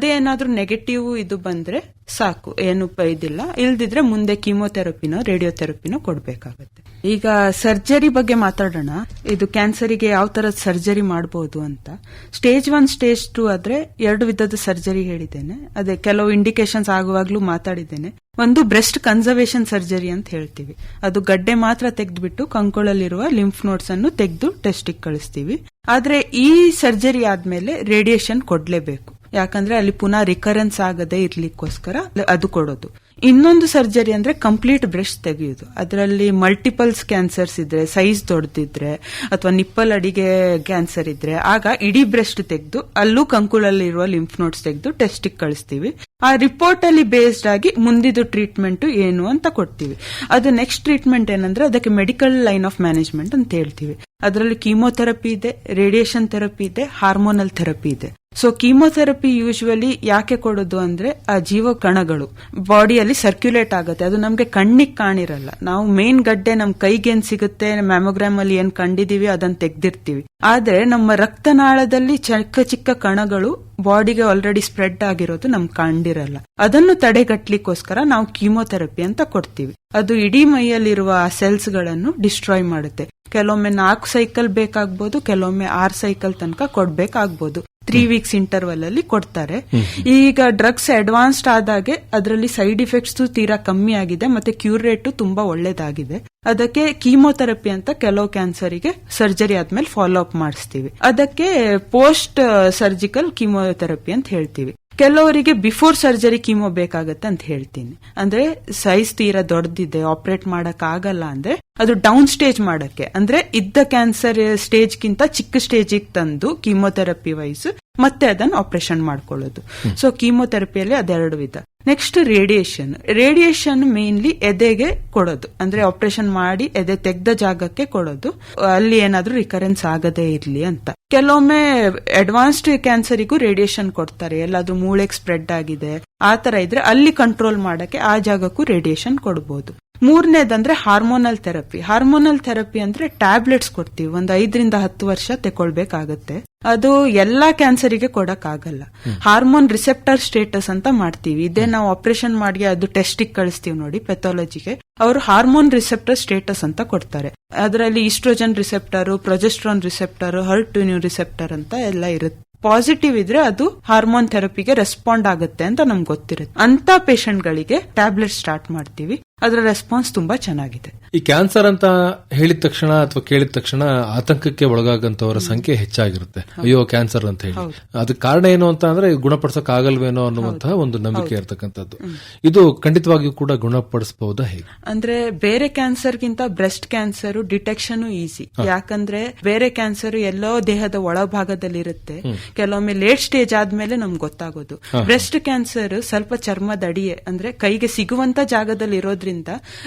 Speaker 6: ಅದೇನಾದ್ರೂ ನೆಗೆಟಿವ್ ಇದು ಬಂದ್ರೆ ಸಾಕು, ಏನು ಇದಿಲ್ಲ ಇಲ್ದಿದ್ರೆ ಮುಂದೆ ಕೀಮೋಥೆರಪಿನೋ ರೇಡಿಯೋಥೆರಪಿನೋ ಕೊಡ್ಬೇಕಾಗತ್ತೆ. ಈಗ ಸರ್ಜರಿ ಬಗ್ಗೆ ಮಾತಾಡೋಣ. ಇದು ಕ್ಯಾನ್ಸರಿಗೆ ಯಾವ ತರ ಸರ್ಜರಿ ಮಾಡಬಹುದು ಅಂತ. ಸ್ಟೇಜ್ ಒನ್ ಸ್ಟೇಜ್ ಟೂ ಆದ್ರೆ ಎರಡು ವಿಧದ ಸರ್ಜರಿ ಹೇಳಿದ್ದೇನೆ. ಅದೇ ಕೆಲವು ಇಂಡಿಕೇಶನ್ಸ್ ಆಗುವಾಗ್ಲೂ ಮಾತಾಡಿದ್ದೇನೆ. ಒಂದು ಬ್ರೆಸ್ಟ್ ಕನ್ಸರ್ವೇಷನ್ ಸರ್ಜರಿ ಅಂತ ಹೇಳ್ತೀವಿ. ಅದು ಗಡ್ಡೆ ಮಾತ್ರ ತೆಗೆದ್ಬಿಟ್ಟು ಕಂಕುಳಲ್ಲಿರುವ ಲಿಂಫ್ ನೋಟ್ಸ್ ಅನ್ನು ತೆಗೆದು ಟೆಸ್ಟಿಗೆ ಕಳಿಸ್ತೀವಿ. ಆದ್ರೆ ಈ ಸರ್ಜರಿ ಆದ್ಮೇಲೆ ರೇಡಿಯೇಷನ್ ಕೊಡ್ಲೇಬೇಕು. ಯಾಕಂದ್ರೆ ಅಲ್ಲಿ ಪುನಃ ರಿಕರೆನ್ಸ್ ಆಗದೆ ಇರ್ಲಿಕ್ಕೋಸ್ಕರ ಅದು ಕೊಡೋದು. ಇನ್ನೊಂದು ಸರ್ಜರಿ ಅಂದ್ರೆ ಕಂಪ್ಲೀಟ್ ಬ್ರೆಸ್ಟ್ ತೆಗೆಯೋದು. ಅದರಲ್ಲಿ ಮಲ್ಟಿಪಲ್ಸ್ ಕ್ಯಾನ್ಸರ್ಸ್ ಇದ್ರೆ ಸೈಜ್ ದೊಡ್ಡದಿದ್ರೆ ಅಥವಾ ನಿಪ್ಪಲ್ ಅಡಿಗೆ ಕ್ಯಾನ್ಸರ್ ಇದ್ರೆ, ಆಗ ಇಡೀ ಬ್ರೆಸ್ಟ್ ತೆಗೆದು, ಅಲ್ಲೂ ಕಂಕುಳಲ್ಲಿರುವ ಲಿಂಫ್ ನೋಟ್ಸ್ ತೆಗೆದು ಟೆಸ್ಟಿಗೆ ಕಳಿಸ್ತೀವಿ. ಆ ರಿಪೋರ್ಟ್ ಅಲ್ಲಿ ಬೇಸ್ಡ್ ಆಗಿ ಮುಂದಿದ್ದು ಟ್ರೀಟ್ಮೆಂಟ್ ಏನು ಅಂತ ಕೊಡ್ತೀವಿ. ಅದು ನೆಕ್ಸ್ಟ್ ಟ್ರೀಟ್ಮೆಂಟ್ ಏನಂದ್ರೆ ಅದಕ್ಕೆ ಮೆಡಿಕಲ್ ಲೈನ್ ಆಫ್ ಮ್ಯಾನೇಜ್ಮೆಂಟ್ ಅಂತ ಹೇಳ್ತೀವಿ. ಅದರಲ್ಲಿ ಕೀಮೋಥೆರಪಿ ಇದೆ ರೇಡಿಯೇಷನ್ ಥೆರಪಿ ಇದೆ ಹಾರ್ಮೋನಲ್ ಥೆರಪಿ ಇದೆ. ಸೊ ಕೀಮೋಥೆರಪಿ ಯೂಶುವಲಿ ಯಾಕೆ ಕೊಡೋದು ಅಂದ್ರೆ ಆ ಜೀವ ಕಣಗಳು ಬಾಡಿಯಲ್ಲಿ ಸರ್ಕ್ಯುಲೇಟ್ ಆಗುತ್ತೆ. ಅದು ನಮ್ಗೆ ಕಣ್ಣಿಗೆ ಕಾಣಿರಲ್ಲ. ನಾವು ಮೇನ್ ಗಡ್ಡೆ ನಮ್ ಏನ್ ಸಿಗುತ್ತೆ ಮ್ಯಾಮೋಗ್ರಾಮ್ ಅಲ್ಲಿ ಏನ್ ಕಂಡಿದೀವಿ ಅದನ್ನ ತೆಗ್ದಿರ್ತೀವಿ. ಆದ್ರೆ ನಮ್ಮ ರಕ್ತನಾಳದಲ್ಲಿ ಚಿಕ್ಕ ಚಿಕ್ಕ ಕಣಗಳು ಬಾಡಿಗೆ ಆಲ್ರೆಡಿ ಸ್ಪ್ರೆಡ್ ಆಗಿರೋದು ನಮ್ಗೆ ಕಂಡಿರಲ್ಲ. ಅದನ್ನು ತಡೆಗಟ್ಲಿಕ್ಕೋಸ್ಕರ ನಾವು ಕೀಮೋಥೆರಪಿ ಅಂತ ಕೊಡ್ತೀವಿ. ಅದು ಇಡೀ ಮೈಯಲ್ಲಿರುವ ಆ ಸೆಲ್ಸ್ಗಳನ್ನು ಡಿಸ್ಟ್ರಾಯ್ ಮಾಡುತ್ತೆ. ಕೆಲವೊಮ್ಮೆ ನಾಲ್ಕು ಸೈಕಲ್ ಬೇಕಾಗ್ಬೋದು, ಕೆಲವೊಮ್ಮೆ ಆರ್ ಸೈಕಲ್ ತನಕ ಕೊಡ್ಬೇಕಾಗ್ಬೋದು. ತ್ರೀ ವೀಕ್ಸ್ ಇಂಟರ್ವಲ್ ಅಲ್ಲಿ ಕೊಡ್ತಾರೆ. ಈಗ ಡ್ರಗ್ಸ್ ಅಡ್ವಾನ್ಸ್ಡ್ ಆದಾಗೆ ಅದರಲ್ಲಿ ಸೈಡ್ ಇಫೆಕ್ಟ್ಸ್ ತೀರಾ ಕಮ್ಮಿ ಆಗಿದೆ ಮತ್ತೆ ಕ್ಯೂರ್ ರೇಟ್ ತುಂಬಾ ಒಳ್ಳೇದಾಗಿದೆ. ಅದಕ್ಕೆ ಕೀಮೋಥೆರಪಿ ಅಂತ ಕೆಲವು ಕ್ಯಾನ್ಸರಿಗೆ ಸರ್ಜರಿ ಆದ್ಮೇಲೆ ಫಾಲೋ ಅಪ್ ಮಾಡಿಸ್ತೀವಿ. ಅದಕ್ಕೆ ಪೋಸ್ಟ್ ಸರ್ಜಿಕಲ್ ಕೀಮೋಥೆರಪಿ ಅಂತ ಹೇಳ್ತೀವಿ. ಕೆಲವರಿಗೆ ಬಿಫೋರ್ ಸರ್ಜರಿ ಕೀಮೋ ಬೇಕಾಗತ್ತೆ ಅಂತ ಹೇಳ್ತೀನಿ. ಅಂದ್ರೆ ಸೈಜ್ ತೀರಾ ದೊಡ್ಡದಿದೆ ಆಪರೇಟ್ ಮಾಡಕ್ ಆಗಲ್ಲ ಅಂದ್ರೆ ಅದು ಡೌನ್ ಸ್ಟೇಜ್ ಮಾಡಕ್ಕೆ. ಅಂದ್ರೆ ಇದ್ದ ಕ್ಯಾನ್ಸರ್ ಸ್ಟೇಜ್ ಗಿಂತ ಚಿಕ್ಕ ಸ್ಟೇಜಿಗೆ ತಂದು ಕೀಮೋಥೆರಪಿ ವೈಸ್ ಮತ್ತೆ ಅದನ್ನ ಆಪರೇಷನ್ ಮಾಡ್ಕೊಳ್ಳೋದು. ಸೊ ಕೀಮೋಥೆರಪಿಯಲ್ಲಿ ಅದೆರಡು ವಿಧ. ನೆಕ್ಸ್ಟ್ ರೇಡಿಯೇಷನ್ ರೇಡಿಯೇಷನ್ ಮೇನ್ಲಿ ಎದೆಗೆ ಕೊಡೋದು. ಅಂದ್ರೆ ಆಪರೇಷನ್ ಮಾಡಿ ಎದೆ ತೆಗ್ದ ಜಾಗಕ್ಕೆ ಕೊಡೋದು. ಅಲ್ಲಿ ಏನಾದ್ರೂ ರಿಕರೆನ್ಸ್ ಆಗದೇ ಇರ್ಲಿ ಅಂತ. ಕೆಲವೊಮ್ಮೆ ಅಡ್ವಾನ್ಸ್ಡ್ ಕ್ಯಾನ್ಸರಿಗೂ ರೇಡಿಯೇಷನ್ ಕೊಡ್ತಾರೆ. ಎಲ್ಲಾದ್ರೂ ಮೂಳೆಗೆ ಸ್ಪ್ರೆಡ್ ಆಗಿದೆ. ಆ ತರ ಇದ್ರೆ ಅಲ್ಲಿ ಕಂಟ್ರೋಲ್ ಮಾಡಕ್ಕೆ ಆ ಜಾಗಕ್ಕೂ ರೇಡಿಯೇಷನ್ ಕೊಡಬಹುದು ಮೂರನೇದಂದ್ರೆ ಹಾರ್ಮೋನಲ್ ಥೆರಪಿ ಹಾರ್ಮೋನಲ್ ಥೆರಪಿ ಅಂದ್ರೆ ಟ್ಯಾಬ್ಲೆಟ್ಸ್ ಕೊಡ್ತೀವಿ. ಒಂದು ಐದರಿಂದ ಹತ್ತು ವರ್ಷ ತಗೊಳ್ಬೇಕಾಗತ್ತೆ ಅದು ಎಲ್ಲಾ ಕ್ಯಾನ್ಸರಿಗೆ ಕೊಡಕ್ ಆಗಲ್ಲ ಹಾರ್ಮೋನ್ ರಿಸೆಪ್ಟರ್ ಸ್ಟೇಟಸ್ ಅಂತ ಮಾಡ್ತೀವಿ. ಇದೇ ನಾವು ಆಪರೇಷನ್ ಮಾಡಿ ಅದು ಟೆಸ್ಟಿಗೆ ಕಳಿಸ್ತೀವಿ ನೋಡಿ ಪೆಥಾಲಜಿಗೆ ಅವರು ಹಾರ್ಮೋನ್ ರಿಸೆಪ್ಟರ್ ಸ್ಟೇಟಸ್ ಅಂತ ಕೊಡ್ತಾರೆ. ಅದರಲ್ಲಿ oestrogen receptor progesterone receptor hurt new receptor ಅಂತ ಎಲ್ಲ ಇರುತ್ತೆ. ಪಾಸಿಟಿವ್ ಇದ್ರೆ ಅದು ಹಾರ್ಮೋನ್ ಥೆರಪಿಗೆ ರೆಸ್ಪಾಂಡ್ ಆಗುತ್ತೆ ಅಂತ ನಮ್ಗೆ ಗೊತ್ತಿರುತ್ತೆ. ಅಂತ ಪೇಷಂಟ್ ಗಳಿಗೆ ಟ್ಯಾಬ್ಲೆಟ್ ಸ್ಟಾರ್ಟ್ ಮಾಡ್ತೀವಿ. ಅದರ ರೆಸ್ಪಾನ್ಸ್ ತುಂಬಾ ಚೆನ್ನಾಗಿದೆ.
Speaker 1: ಈ ಕ್ಯಾನ್ಸರ್ ಅಂತ ಹೇಳಿದ ತಕ್ಷಣ ಅಥವಾ ಕೇಳಿದ ತಕ್ಷಣ ಆತಂಕಕ್ಕೆ ಒಳಗಾಗಂತವರ ಸಂಖ್ಯೆ ಹೆಚ್ಚಾಗಿರುತ್ತೆ. ಅಯ್ಯೋ ಕ್ಯಾನ್ಸರ್ ಅಂತ ಹೇಳಿ. ಅದಕ್ಕೆ ಕಾರಣ ಏನು ಅಂತ ಅಂದ್ರೆ ಗುಣಪಡಿಸಕ್ ಆಗಲ್ವೇನೋ ಅನ್ನುವಂತಹ ಒಂದು ನಂಬಿಕೆ ಇರತಕ್ಕಂಥದ್ದು. ಇದು ಖಂಡಿತವಾಗಿಯೂ ಕೂಡ ಗುಣಪಡಿಸಬಹುದಾ ಹೇಗೆ?
Speaker 6: ಅಂದ್ರೆ ಬೇರೆ ಕ್ಯಾನ್ಸರ್ ಗಿಂತ ಬ್ರೆಸ್ಟ್ ಕ್ಯಾನ್ಸರ್ ಡಿಟೆಕ್ಷನ್ ಈಸಿ ಯಾಕಂದ್ರೆ ಬೇರೆ ಕ್ಯಾನ್ಸರ್ ಎಲ್ಲೋ ದೇಹದ ಒಳಭಾಗದಲ್ಲಿರುತ್ತೆ. ಕೆಲವೊಮ್ಮೆ ಲೇಟ್ ಸ್ಟೇಜ್ ಆದ್ಮೇಲೆ ನಮ್ಗೆ ಗೊತ್ತಾಗೋದು. ಬ್ರೆಸ್ಟ್ ಕ್ಯಾನ್ಸರ್ ಸ್ವಲ್ಪ ಚರ್ಮದ ಅಡಿಯೇ ಅಂದ್ರೆ ಕೈಗೆ ಸಿಗುವಂತ ಜಾಗದಲ್ಲಿ ಇರೋದ್ರಿಂದ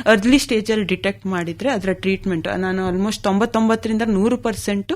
Speaker 6: ಅರ್ಲಿ ಸ್ಟೇಜಲ್ಲಿ ಡಿಟೆಕ್ಟ್ ಮಾಡಿದ್ರೆ ಅದರ ಟ್ರೀಟ್ಮೆಂಟ್ ನಾನು ಆಲ್ಮೋಸ್ಟ್ ತೊಂಬತ್ತೊಂಬತ್ತರಿಂದ ನೂರು percent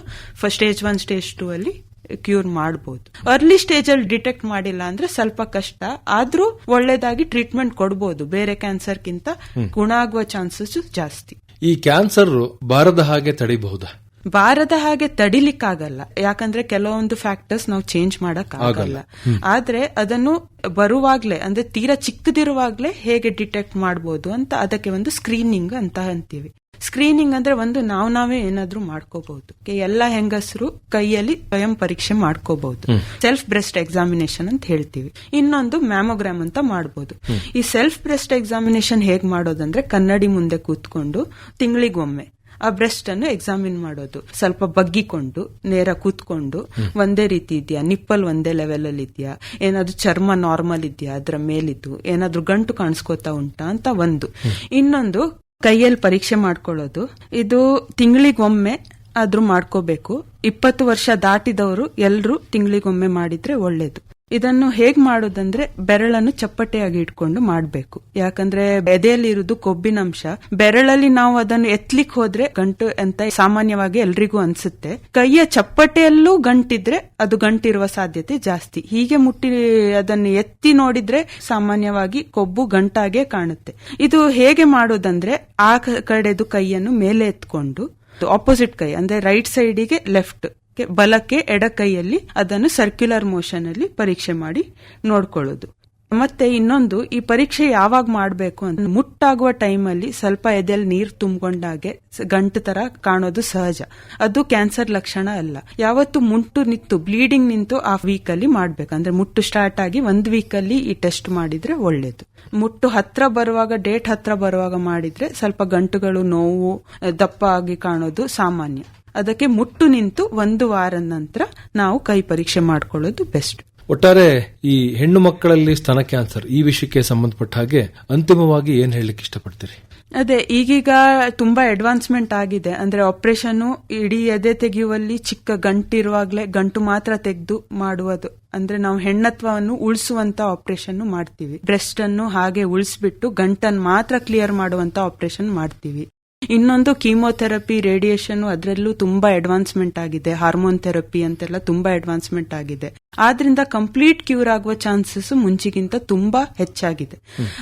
Speaker 6: stage one stage two ಅಲ್ಲಿ ಕ್ಯೂರ್ ಮಾಡಬಹುದು ಅರ್ಲಿ ಸ್ಟೇಜ್ ಅಲ್ಲಿ ಡಿಟೆಕ್ಟ್ ಮಾಡಿಲ್ಲ ಅಂದ್ರೆ ಸ್ವಲ್ಪ ಕಷ್ಟ. ಆದ್ರೂ ಒಳ್ಳೇದಾಗಿ ಟ್ರೀಟ್ಮೆಂಟ್ ಕೊಡಬಹುದು ಬೇರೆ ಕ್ಯಾನ್ಸರ್ಗಿಂತ ಗುಣ ಆಗುವ ಚಾನ್ಸಸ್ ಜಾಸ್ತಿ.
Speaker 1: ಈ ಕ್ಯಾನ್ಸರ್ ಬಾರದ ಹಾಗೆ ತಡಿಬಹುದಾ?
Speaker 6: ಬಾರದ ಹಾಗೆ ತಡಿಲಿಕ್ಕಾಗಲ್ಲ. ಯಾಕಂದ್ರೆ ಕೆಲವೊಂದು ಫ್ಯಾಕ್ಟರ್ಸ್ ನಾವು ಚೇಂಜ್ ಮಾಡಕ್ ಆಗಲ್ಲ. ಆದ್ರೆ ಅದನ್ನು ಬರುವಾಗ್ಲೇ ಅಂದ್ರೆ ತೀರಾ ಚಿಕ್ಕದಿರುವಾಗ್ಲೇ ಹೇಗೆ ಡಿಟೆಕ್ಟ್ ಮಾಡಬಹುದು ಅಂತ ಅದಕ್ಕೆ ಒಂದು ಸ್ಕ್ರೀನಿಂಗ್ ಅಂತ ಅಂತೀವಿ. ಸ್ಕ್ರೀನಿಂಗ್ ಅಂದ್ರೆ ಒಂದು ನಾವು ನಾವೇ ಏನಾದ್ರೂ ಮಾಡ್ಕೋಬಹುದು. ಎಲ್ಲ ಹೆಂಗಸರು ಕೈಯಲ್ಲಿ ಸ್ವಯಂ ಪರೀಕ್ಷೆ ಮಾಡ್ಕೋಬಹುದು. ಸೆಲ್ಫ್ ಬ್ರೆಸ್ಟ್ ಎಕ್ಸಾಮಿನೇಷನ್ ಅಂತ ಹೇಳ್ತೀವಿ. ಇನ್ನೊಂದು ಮ್ಯಾಮೋಗ್ರಾಮ್ ಅಂತ ಮಾಡಬಹುದು ಈ ಸೆಲ್ಫ್ ಬ್ರೆಸ್ಟ್ ಎಕ್ಸಾಮಿನೇಷನ್ ಹೇಗ್ ಮಾಡೋದಂದ್ರೆ ಕನ್ನಡಿ ಮುಂದೆ ಕೂತ್ಕೊಂಡು ತಿಂಗಳಿಗೊಮ್ಮೆ ಆ ಬ್ರೆಸ್ಟ್ ಅನ್ನು ಎಕ್ಸಾಮಿನ್ ಮಾಡೋದು. ಸ್ವಲ್ಪ ಬಗ್ಗಿಕೊಂಡು, ನೇರ ಕೂತ್ಕೊಂಡು, ಒಂದೇ ರೀತಿ ಇದೆಯಾ? ನಿಪ್ಪಲ್ ಒಂದೇ ಲೆವೆಲ್ ಅಲ್ಲಿ ಇದೆಯಾ? ಏನಾದ್ರೂ ಚರ್ಮ ನಾರ್ಮಲ್ ಇದೆಯಾ? ಅದ್ರ ಮೇಲಿದ್ದು? ಏನಾದ್ರೂ ಗಂಟು ಕಾಣಿಸ್ಕೋತಾ ಉಂಟಾ ಅಂತ ಒಂದು. ಇನ್ನೊಂದು, ಕೈಯಲ್ಲಿ ಪರೀಕ್ಷೆ ಮಾಡ್ಕೊಳ್ಳೋದು. ಇದು ತಿಂಗಳಿಗೊಮ್ಮೆ ಆದ್ರೂ ಮಾಡ್ಕೋಬೇಕು. ಇಪ್ಪತ್ತು ವರ್ಷ ದಾಟಿದವರು ಎಲ್ರು ತಿಂಗಳಿಗೊಮ್ಮೆ ಮಾಡಿದ್ರೆ ಒಳ್ಳೇದು. ಇದನ್ನು ಹೇಗ್ ಮಾಡೋದಂದ್ರೆ ಬೆರಳನ್ನು ಚಪ್ಪಟೆಯಾಗಿ ಇಟ್ಕೊಂಡು ಮಾಡ್ಬೇಕು. ಯಾಕಂದ್ರೆ ಎದೆಯಲ್ಲಿ ಇರುವುದು ಕೊಬ್ಬಿನಂಶ. ಬೆರಳಲ್ಲಿ ನಾವು ಅದನ್ನು ಎತ್ಲಿಕ್ ಹೋದ್ರೆ ಗಂಟು ಅಂತ ಸಾಮಾನ್ಯವಾಗಿ ಎಲ್ರಿಗೂ ಅನ್ಸುತ್ತೆ. ಕೈಯ ಚಪ್ಪಟೆಯಲ್ಲೂ ಗಂಟಿದ್ರೆ ಅದು ಗಂಟಿರುವ ಸಾಧ್ಯತೆ ಜಾಸ್ತಿ. ಹೀಗೆ ಮುಟ್ಟಿ ಅದನ್ನು ಎತ್ತಿ ನೋಡಿದ್ರೆ ಸಾಮಾನ್ಯವಾಗಿ ಕೊಬ್ಬು ಗಂಟಾಗೆ ಕಾಣುತ್ತೆ. ಇದು ಹೇಗೆ ಮಾಡೋದಂದ್ರೆ ಆ ಕಡೆದು ಕೈಯನ್ನು ಮೇಲೆ ಎತ್ಕೊಂಡು ಆಪೋಸಿಟ್ ಕೈ, ಅಂದ್ರೆ ರೈಟ್ ಸೈಡಿಗೆ ಲೆಫ್ಟ್ ಬಲಕ್ಕೆ ಎಡ ಕೈಯಲ್ಲಿ ಅದನ್ನು ಸರ್ಕ್ಯುಲರ್ ಮೋಷನ್ ಅಲ್ಲಿ ಪರೀಕ್ಷೆ ಮಾಡಿ ನೋಡ್ಕೊಳ್ಳೋದು. ಮತ್ತೆ ಇನ್ನೊಂದು, ಈ ಪರೀಕ್ಷೆ ಯಾವಾಗ ಮಾಡಬೇಕು ಅಂತ ಮುಟ್ಟಾಗುವ ಟೈಮಲ್ಲಿ ಸ್ವಲ್ಪ ಎದೆಯಲ್ಲಿ ನೀರು ತುಂಬಿಕೊಂಡಾಗೆ ಗಂಟು ತರ ಕಾಣೋದು ಸಹಜ. ಅದು ಕ್ಯಾನ್ಸರ್ ಲಕ್ಷಣ ಅಲ್ಲ. ಯಾವತ್ತು ಮುಟ್ಟು ನಿಂತು ಬ್ಲೀಡಿಂಗ್ ನಿಂತು ಆ ವೀಕ್ ಅಲ್ಲಿ ಮಾಡ್ಬೇಕು. ಅಂದ್ರೆ ಮುಟ್ಟು ಸ್ಟಾರ್ಟ್ ಆಗಿ ಒಂದ್ ವೀಕ್ ಅಲ್ಲಿ ಈ ಟೆಸ್ಟ್ ಮಾಡಿದ್ರೆ ಒಳ್ಳೇದು. ಮುಟ್ಟು ಹತ್ರ ಬರುವಾಗ ಡೇಟ್ ಹತ್ರ ಬರುವಾಗ ಮಾಡಿದ್ರೆ ಸ್ವಲ್ಪ ಗಂಟುಗಳು ನೋವು, ದಪ್ಪ ಆಗಿ ಕಾಣೋದು ಸಾಮಾನ್ಯ. ಅದಕ್ಕೆ ಮುಟ್ಟು ನಿಂತು ಒಂದು ವಾರ ನಂತರ ನಾವು ಕೈ ಪರೀಕ್ಷೆ ಮಾಡ್ಕೊಳ್ಳೋದು ಬೆಸ್ಟ್.
Speaker 1: ಒಟ್ಟಾರೆ ಈ ಹೆಣ್ಣು ಮಕ್ಕಳಲ್ಲಿ ಸ್ತನ ಕ್ಯಾನ್ಸರ್ ಈ ವಿಷಯಕ್ಕೆ ಸಂಬಂಧಪಟ್ಟ ಹಾಗೆ ಅಂತಿಮವಾಗಿ ಏನ್ ಹೇಳಲಿಕ್ಕೆ ಇಷ್ಟಪಡ್ತೀರಿ?
Speaker 6: ಅದೇ ಈಗೀಗ ತುಂಬಾ ಅಡ್ವಾನ್ಸ್ಮೆಂಟ್ ಆಗಿದೆ. ಅಂದ್ರೆ ಆಪರೇಷನ್ ಇಡೀ ಎದೆ ತೆಗೆಯುವಲ್ಲಿ ಚಿಕ್ಕ ಗಂಟಿರುವಾಗ್ಲೇ ಗಂಟು ಮಾತ್ರ ತೆಗೆದು ಮಾಡುವುದು. ಅಂದ್ರೆ ನಾವು ಹೆಣ್ಣತ್ವವನ್ನು ಉಳಿಸುವಂತ ಆಪರೇಷನ್ ಮಾಡ್ತೀವಿ. ಬ್ರೆಸ್ಟ್ ಅನ್ನು ಹಾಗೆ ಉಳಿಸ್ಬಿಟ್ಟು ಗಂಟನ್ನು ಮಾತ್ರ ಕ್ಲಿಯರ್ ಮಾಡುವಂತ ಆಪರೇಷನ್ ಮಾಡ್ತೀವಿ. ಇನ್ನೊಂದು ಕೀಮೋಥೆರಪಿ ರೇಡಿಯೇಷನ್ ಅದರಲ್ಲೂ ತುಂಬಾ ಅಡ್ವಾನ್ಸ್ಮೆಂಟ್ ಆಗಿದೆ, ಹಾರ್ಮೋನ್ ಥೆರಪಿ ಅಂತೆಲ್ಲ ತುಂಬಾ ಅಡ್ವಾನ್ಸ್ಮೆಂಟ್ ಆಗಿದೆ. ಆದ್ರಿಂದ ಕಂಪ್ಲೀಟ್ ಕ್ಯೂರ್ ಆಗುವ ಚಾನ್ಸಸ್ ಮುಂಚಿಗಿಂತ ತುಂಬಾ ಹೆಚ್ಚಾಗಿದೆ.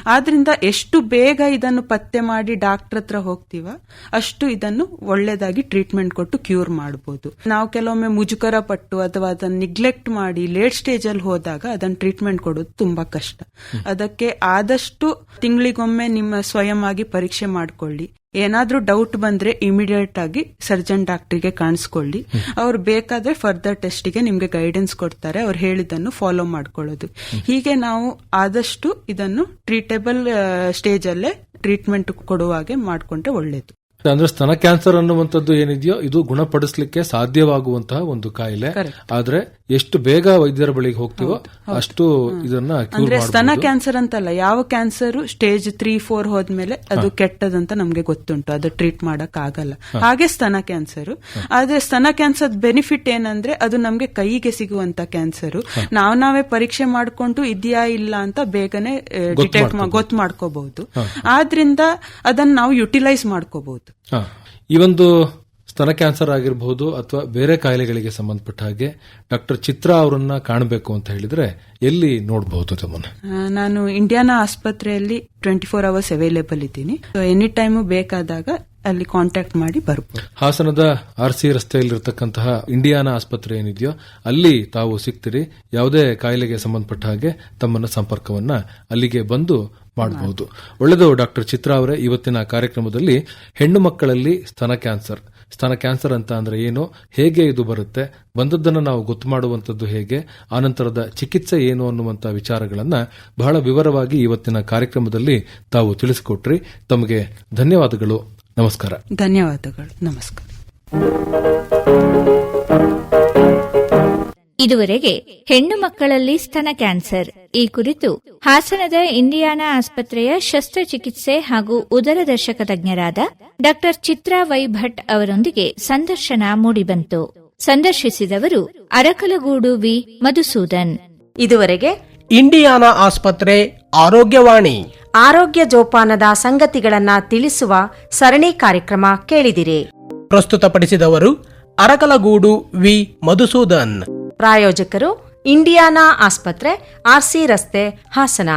Speaker 6: ಆದ್ರಿಂದ ಎಷ್ಟು ಬೇಗ ಇದನ್ನು ಪತ್ತೆ ಮಾಡಿ ಡಾಕ್ಟರ್ ಹತ್ರ ಹೋಗ್ತೀವ, ಅಷ್ಟು ಇದನ್ನು ಒಳ್ಳೇದಾಗಿ ಟ್ರೀಟ್ಮೆಂಟ್ ಕೊಟ್ಟು ಕ್ಯೂರ್ ಮಾಡಬಹುದು ನಾವು ಕೆಲವೊಮ್ಮೆ ಮುಜುಗರ ಪಟ್ಟು ಅಥವಾ ಅದನ್ನ ನಿಗ್ಲೆಕ್ಟ್ ಮಾಡಿ ಲೇಟ್ ಸ್ಟೇಜ್ ಅಲ್ಲಿ ಹೋದಾಗ ಅದನ್ನ ಟ್ರೀಟ್ಮೆಂಟ್ ಕೊಡೋದು ತುಂಬಾ ಕಷ್ಟ. ಅದಕ್ಕೆ ಆದಷ್ಟು ತಿಂಗಳಿಗೊಮ್ಮೆ ನಿಮ್ಮ ಸ್ವಯಂ ಆಗಿ ಪರೀಕ್ಷೆ ಮಾಡ್ಕೊಳ್ಳಿ. ಏನಾದ್ರೂ ಡೌಟ್ ಬಂದ್ರೆ ಇಮಿಡಿಯೇಟ್ ಆಗಿ ಸರ್ಜನ್ ಡಾಕ್ಟರ್ಗೆ ಕಾಣಿಸ್ಕೊಳ್ಳಿ. ಅವ್ರು ಬೇಕಾದ್ರೆ ಫರ್ದರ್ ಟೆಸ್ಟಿಗೆ ನಿಮ್ಗೆ ಗೈಡೆನ್ಸ್ ಕೊಡ್ತಾರೆ. ಅವ್ರು ಹೇಳಿದ್ದನ್ನು ಫಾಲೋ ಮಾಡ್ಕೊಳ್ಳೋದು. ಹೀಗೆ ನಾವು ಆದಷ್ಟು ಇದನ್ನು ಟ್ರೀಟೇಬಲ್ ಸ್ಟೇಜ್ ಅಲ್ಲೇ ಟ್ರೀಟ್ಮೆಂಟ್ ಕೊಡುವಾಗೆ ಮಾಡ್ಕೊಂಡ್ರೆ ಒಳ್ಳೇದು.
Speaker 1: ಅಂದ್ರೆ ಸ್ತನ ಕ್ಯಾನ್ಸರ್ ಅನ್ನುವಂಥದ್ದು ಏನಿದೆಯೋ ಇದು ಗುಣಪಡಿಸಲಿಕ್ಕೆ ಸಾಧ್ಯವಾಗುವಂತಹ ಒಂದು ಕಾಯಿಲೆ. ಆದ್ರೆ ಎಷ್ಟು ಬೇಗ ವೈದ್ಯರ ಬಳಿಗೆ ಹೋಗ್ತೀವೋ ಅಷ್ಟು ಇದನ್ನ
Speaker 6: ಅಂದ್ರೆ ಸ್ತನ ಕ್ಯಾನ್ಸರ್ ಅಂತಲ್ಲ ಯಾವ ಕ್ಯಾನ್ಸರ್ ಸ್ಟೇಜ್ ತ್ರೀ ಫೋರ್ ಹೋದ್ಮೇಲೆ ಅದು ಕೆಟ್ಟದಂತ ನಮ್ಗೆ ಗೊತ್ತುಂಟು ಅದು ಟ್ರೀಟ್ ಮಾಡಕ್ ಆಗಲ್ಲ ಹಾಗೆ ಸ್ತನ ಕ್ಯಾನ್ಸರ್ ಆದ್ರೆ ಸ್ತನ ಕ್ಯಾನ್ಸರ್ ಬೆನಿಫಿಟ್ ಏನಂದ್ರೆ ಅದು ನಮ್ಗೆ ಕೈಗೆ ಸಿಗುವಂತ ಕ್ಯಾನ್ಸರ್ ನಾವ್ ನಾವೇ ಪರೀಕ್ಷೆ ಮಾಡ್ಕೊಂಡು ಇದೆಯಾ ಇಲ್ಲ ಅಂತ ಬೇಗನೆ ಡಿಟೆಕ್ಟ್ ಗೊತ್ತು ಮಾಡ್ಕೋಬಹುದು ಆದ್ರಿಂದ ಅದನ್ನ ನಾವು ಯುಟಿಲೈಸ್ ಮಾಡ್ಕೋಬಹುದು
Speaker 1: ಈ ಒಂದು ಸ್ತನ ಕ್ಯಾನ್ಸರ್ ಆಗಿರಬಹುದು ಅಥವಾ ಬೇರೆ ಕಾಯಿಲೆಗಳಿಗೆ ಸಂಬಂಧಪಟ್ಟ ಹಾಗೆ ಡಾಕ್ಟರ್ ಚಿತ್ರಾ ಅವರನ್ನ ಕಾಣಬೇಕು ಅಂತ ಹೇಳಿದ್ರೆ ಎಲ್ಲಿ ನೋಡಬಹುದು ತಮ್ಮನ್ನ?
Speaker 6: ನಾನು ಇಂಡಿಯಾನ ಆಸ್ಪತ್ರೆಯಲ್ಲಿ ಟ್ವೆಂಟಿ ಫೋರ್ ಅವರ್ಸ್ ಅವೈಲೇಬಲ್ ಇದ್ದೀನಿ. ಎನಿ ಟೈಮ್ ಬೇಕಾದಾಗ ಅಲ್ಲಿ ಕಾಂಟ್ಯಾಕ್ಟ್ ಮಾಡಿ ಬರಬಹುದು
Speaker 1: ಹಾಸನದ ಆರ್ ಸಿ ರಸ್ತೆಯಲ್ಲಿರತಕ್ಕಂತಹ ಇಂಡಿಯಾನ ಆಸ್ಪತ್ರೆ ಏನಿದೆಯೋ ಅಲ್ಲಿ ತಾವು ಸಿಗ್ತೀರಿ. ಯಾವುದೇ ಕಾಯಿಲೆಗೆ ಸಂಬಂಧಪಟ್ಟ ಹಾಗೆ ತಮ್ಮನ್ನ ಸಂಪರ್ಕವನ್ನ ಅಲ್ಲಿಗೆ ಬಂದು ಮಾಡಬಹುದು ಒಳ್ಳೆಯದು ಡಾಕ್ಟರ್ ಚಿತ್ರಾ ಅವರೇ ಇವತ್ತಿನ ಕಾರ್ಯಕ್ರಮದಲ್ಲಿ ಹೆಣ್ಣು ಮಕ್ಕಳಲ್ಲಿ ಸ್ತನ ಕ್ಯಾನ್ಸರ್. ಸ್ತನ ಕ್ಯಾನ್ಸರ್ ಅಂತ ಅಂದ್ರೆ ಏನು? ಹೇಗೆ ಇದು ಬರುತ್ತೆ? ಬಂದದ್ದನ್ನು ನಾವು ಗೊತ್ತು ಮಾಡುವಂಥದ್ದು ಹೇಗೆ? ಆನಂತರದ ಚಿಕಿತ್ಸೆ ಏನು ಅನ್ನುವಂಥ ವಿಚಾರಗಳನ್ನು ಬಹಳ ವಿವರವಾಗಿ ಇವತ್ತಿನ ಕಾರ್ಯಕ್ರಮದಲ್ಲಿ ತಾವು ತಿಳಿಸಿಕೊಟ್ರಿ. ತಮಗೆ ಧನ್ಯವಾದಗಳು. ನಮಸ್ಕಾರ.
Speaker 6: ಧನ್ಯವಾದಗಳು. ನಮಸ್ಕಾರ.
Speaker 4: ಇದುವರೆಗೆ ಹೆಣ್ಣು ಮಕ್ಕಳಲ್ಲಿ ಸ್ತನ ಕ್ಯಾನ್ಸರ್. ಈ ಕುರಿತು ಹಾಸನದ ಇಂಡಿಯಾನಾ ಆಸ್ಪತ್ರೆಯ ಶಸ್ತ್ರಚಿಕಿತ್ಸೆ ಹಾಗೂ ಉದರದರ್ಶಕ ತಜ್ಞರಾದ ಡಾಕ್ಟರ್ ಚಿತ್ರಾ ವೈ ಭಟ್ ಅವರೊಂದಿಗೆ ಸಂದರ್ಶನ ಮೂಡಿಬಂತು. ಸಂದರ್ಶಿಸಿದವರು ಅರಕಲಗೂಡು ವಿ. ಮಧುಸೂದನ್.
Speaker 2: ಇದುವರೆಗೆ
Speaker 3: ಇಂಡಿಯಾನಾ ಆಸ್ಪತ್ರೆ ಆರೋಗ್ಯವಾಣಿ.
Speaker 2: ಆರೋಗ್ಯ ಜೋಪಾನದ ಸಂಗತಿಗಳನ್ನ ತಿಳಿಸುವ ಸರಣಿ ಕಾರ್ಯಕ್ರಮ ಕೇಳಿದಿರಿ.
Speaker 3: ಪ್ರಸ್ತುತಪಡಿಸಿದವರು ಅರಕಲಗೂಡು ವಿ. ಮಧುಸೂದನ್.
Speaker 2: ಪ್ರಾಯೋಜಕರು ಇಂಡಿಯಾನಾ ಆಸ್ಪತ್ರೆ ಆರ್ಸಿ ರಸ್ತೆ ಹಾಸನ.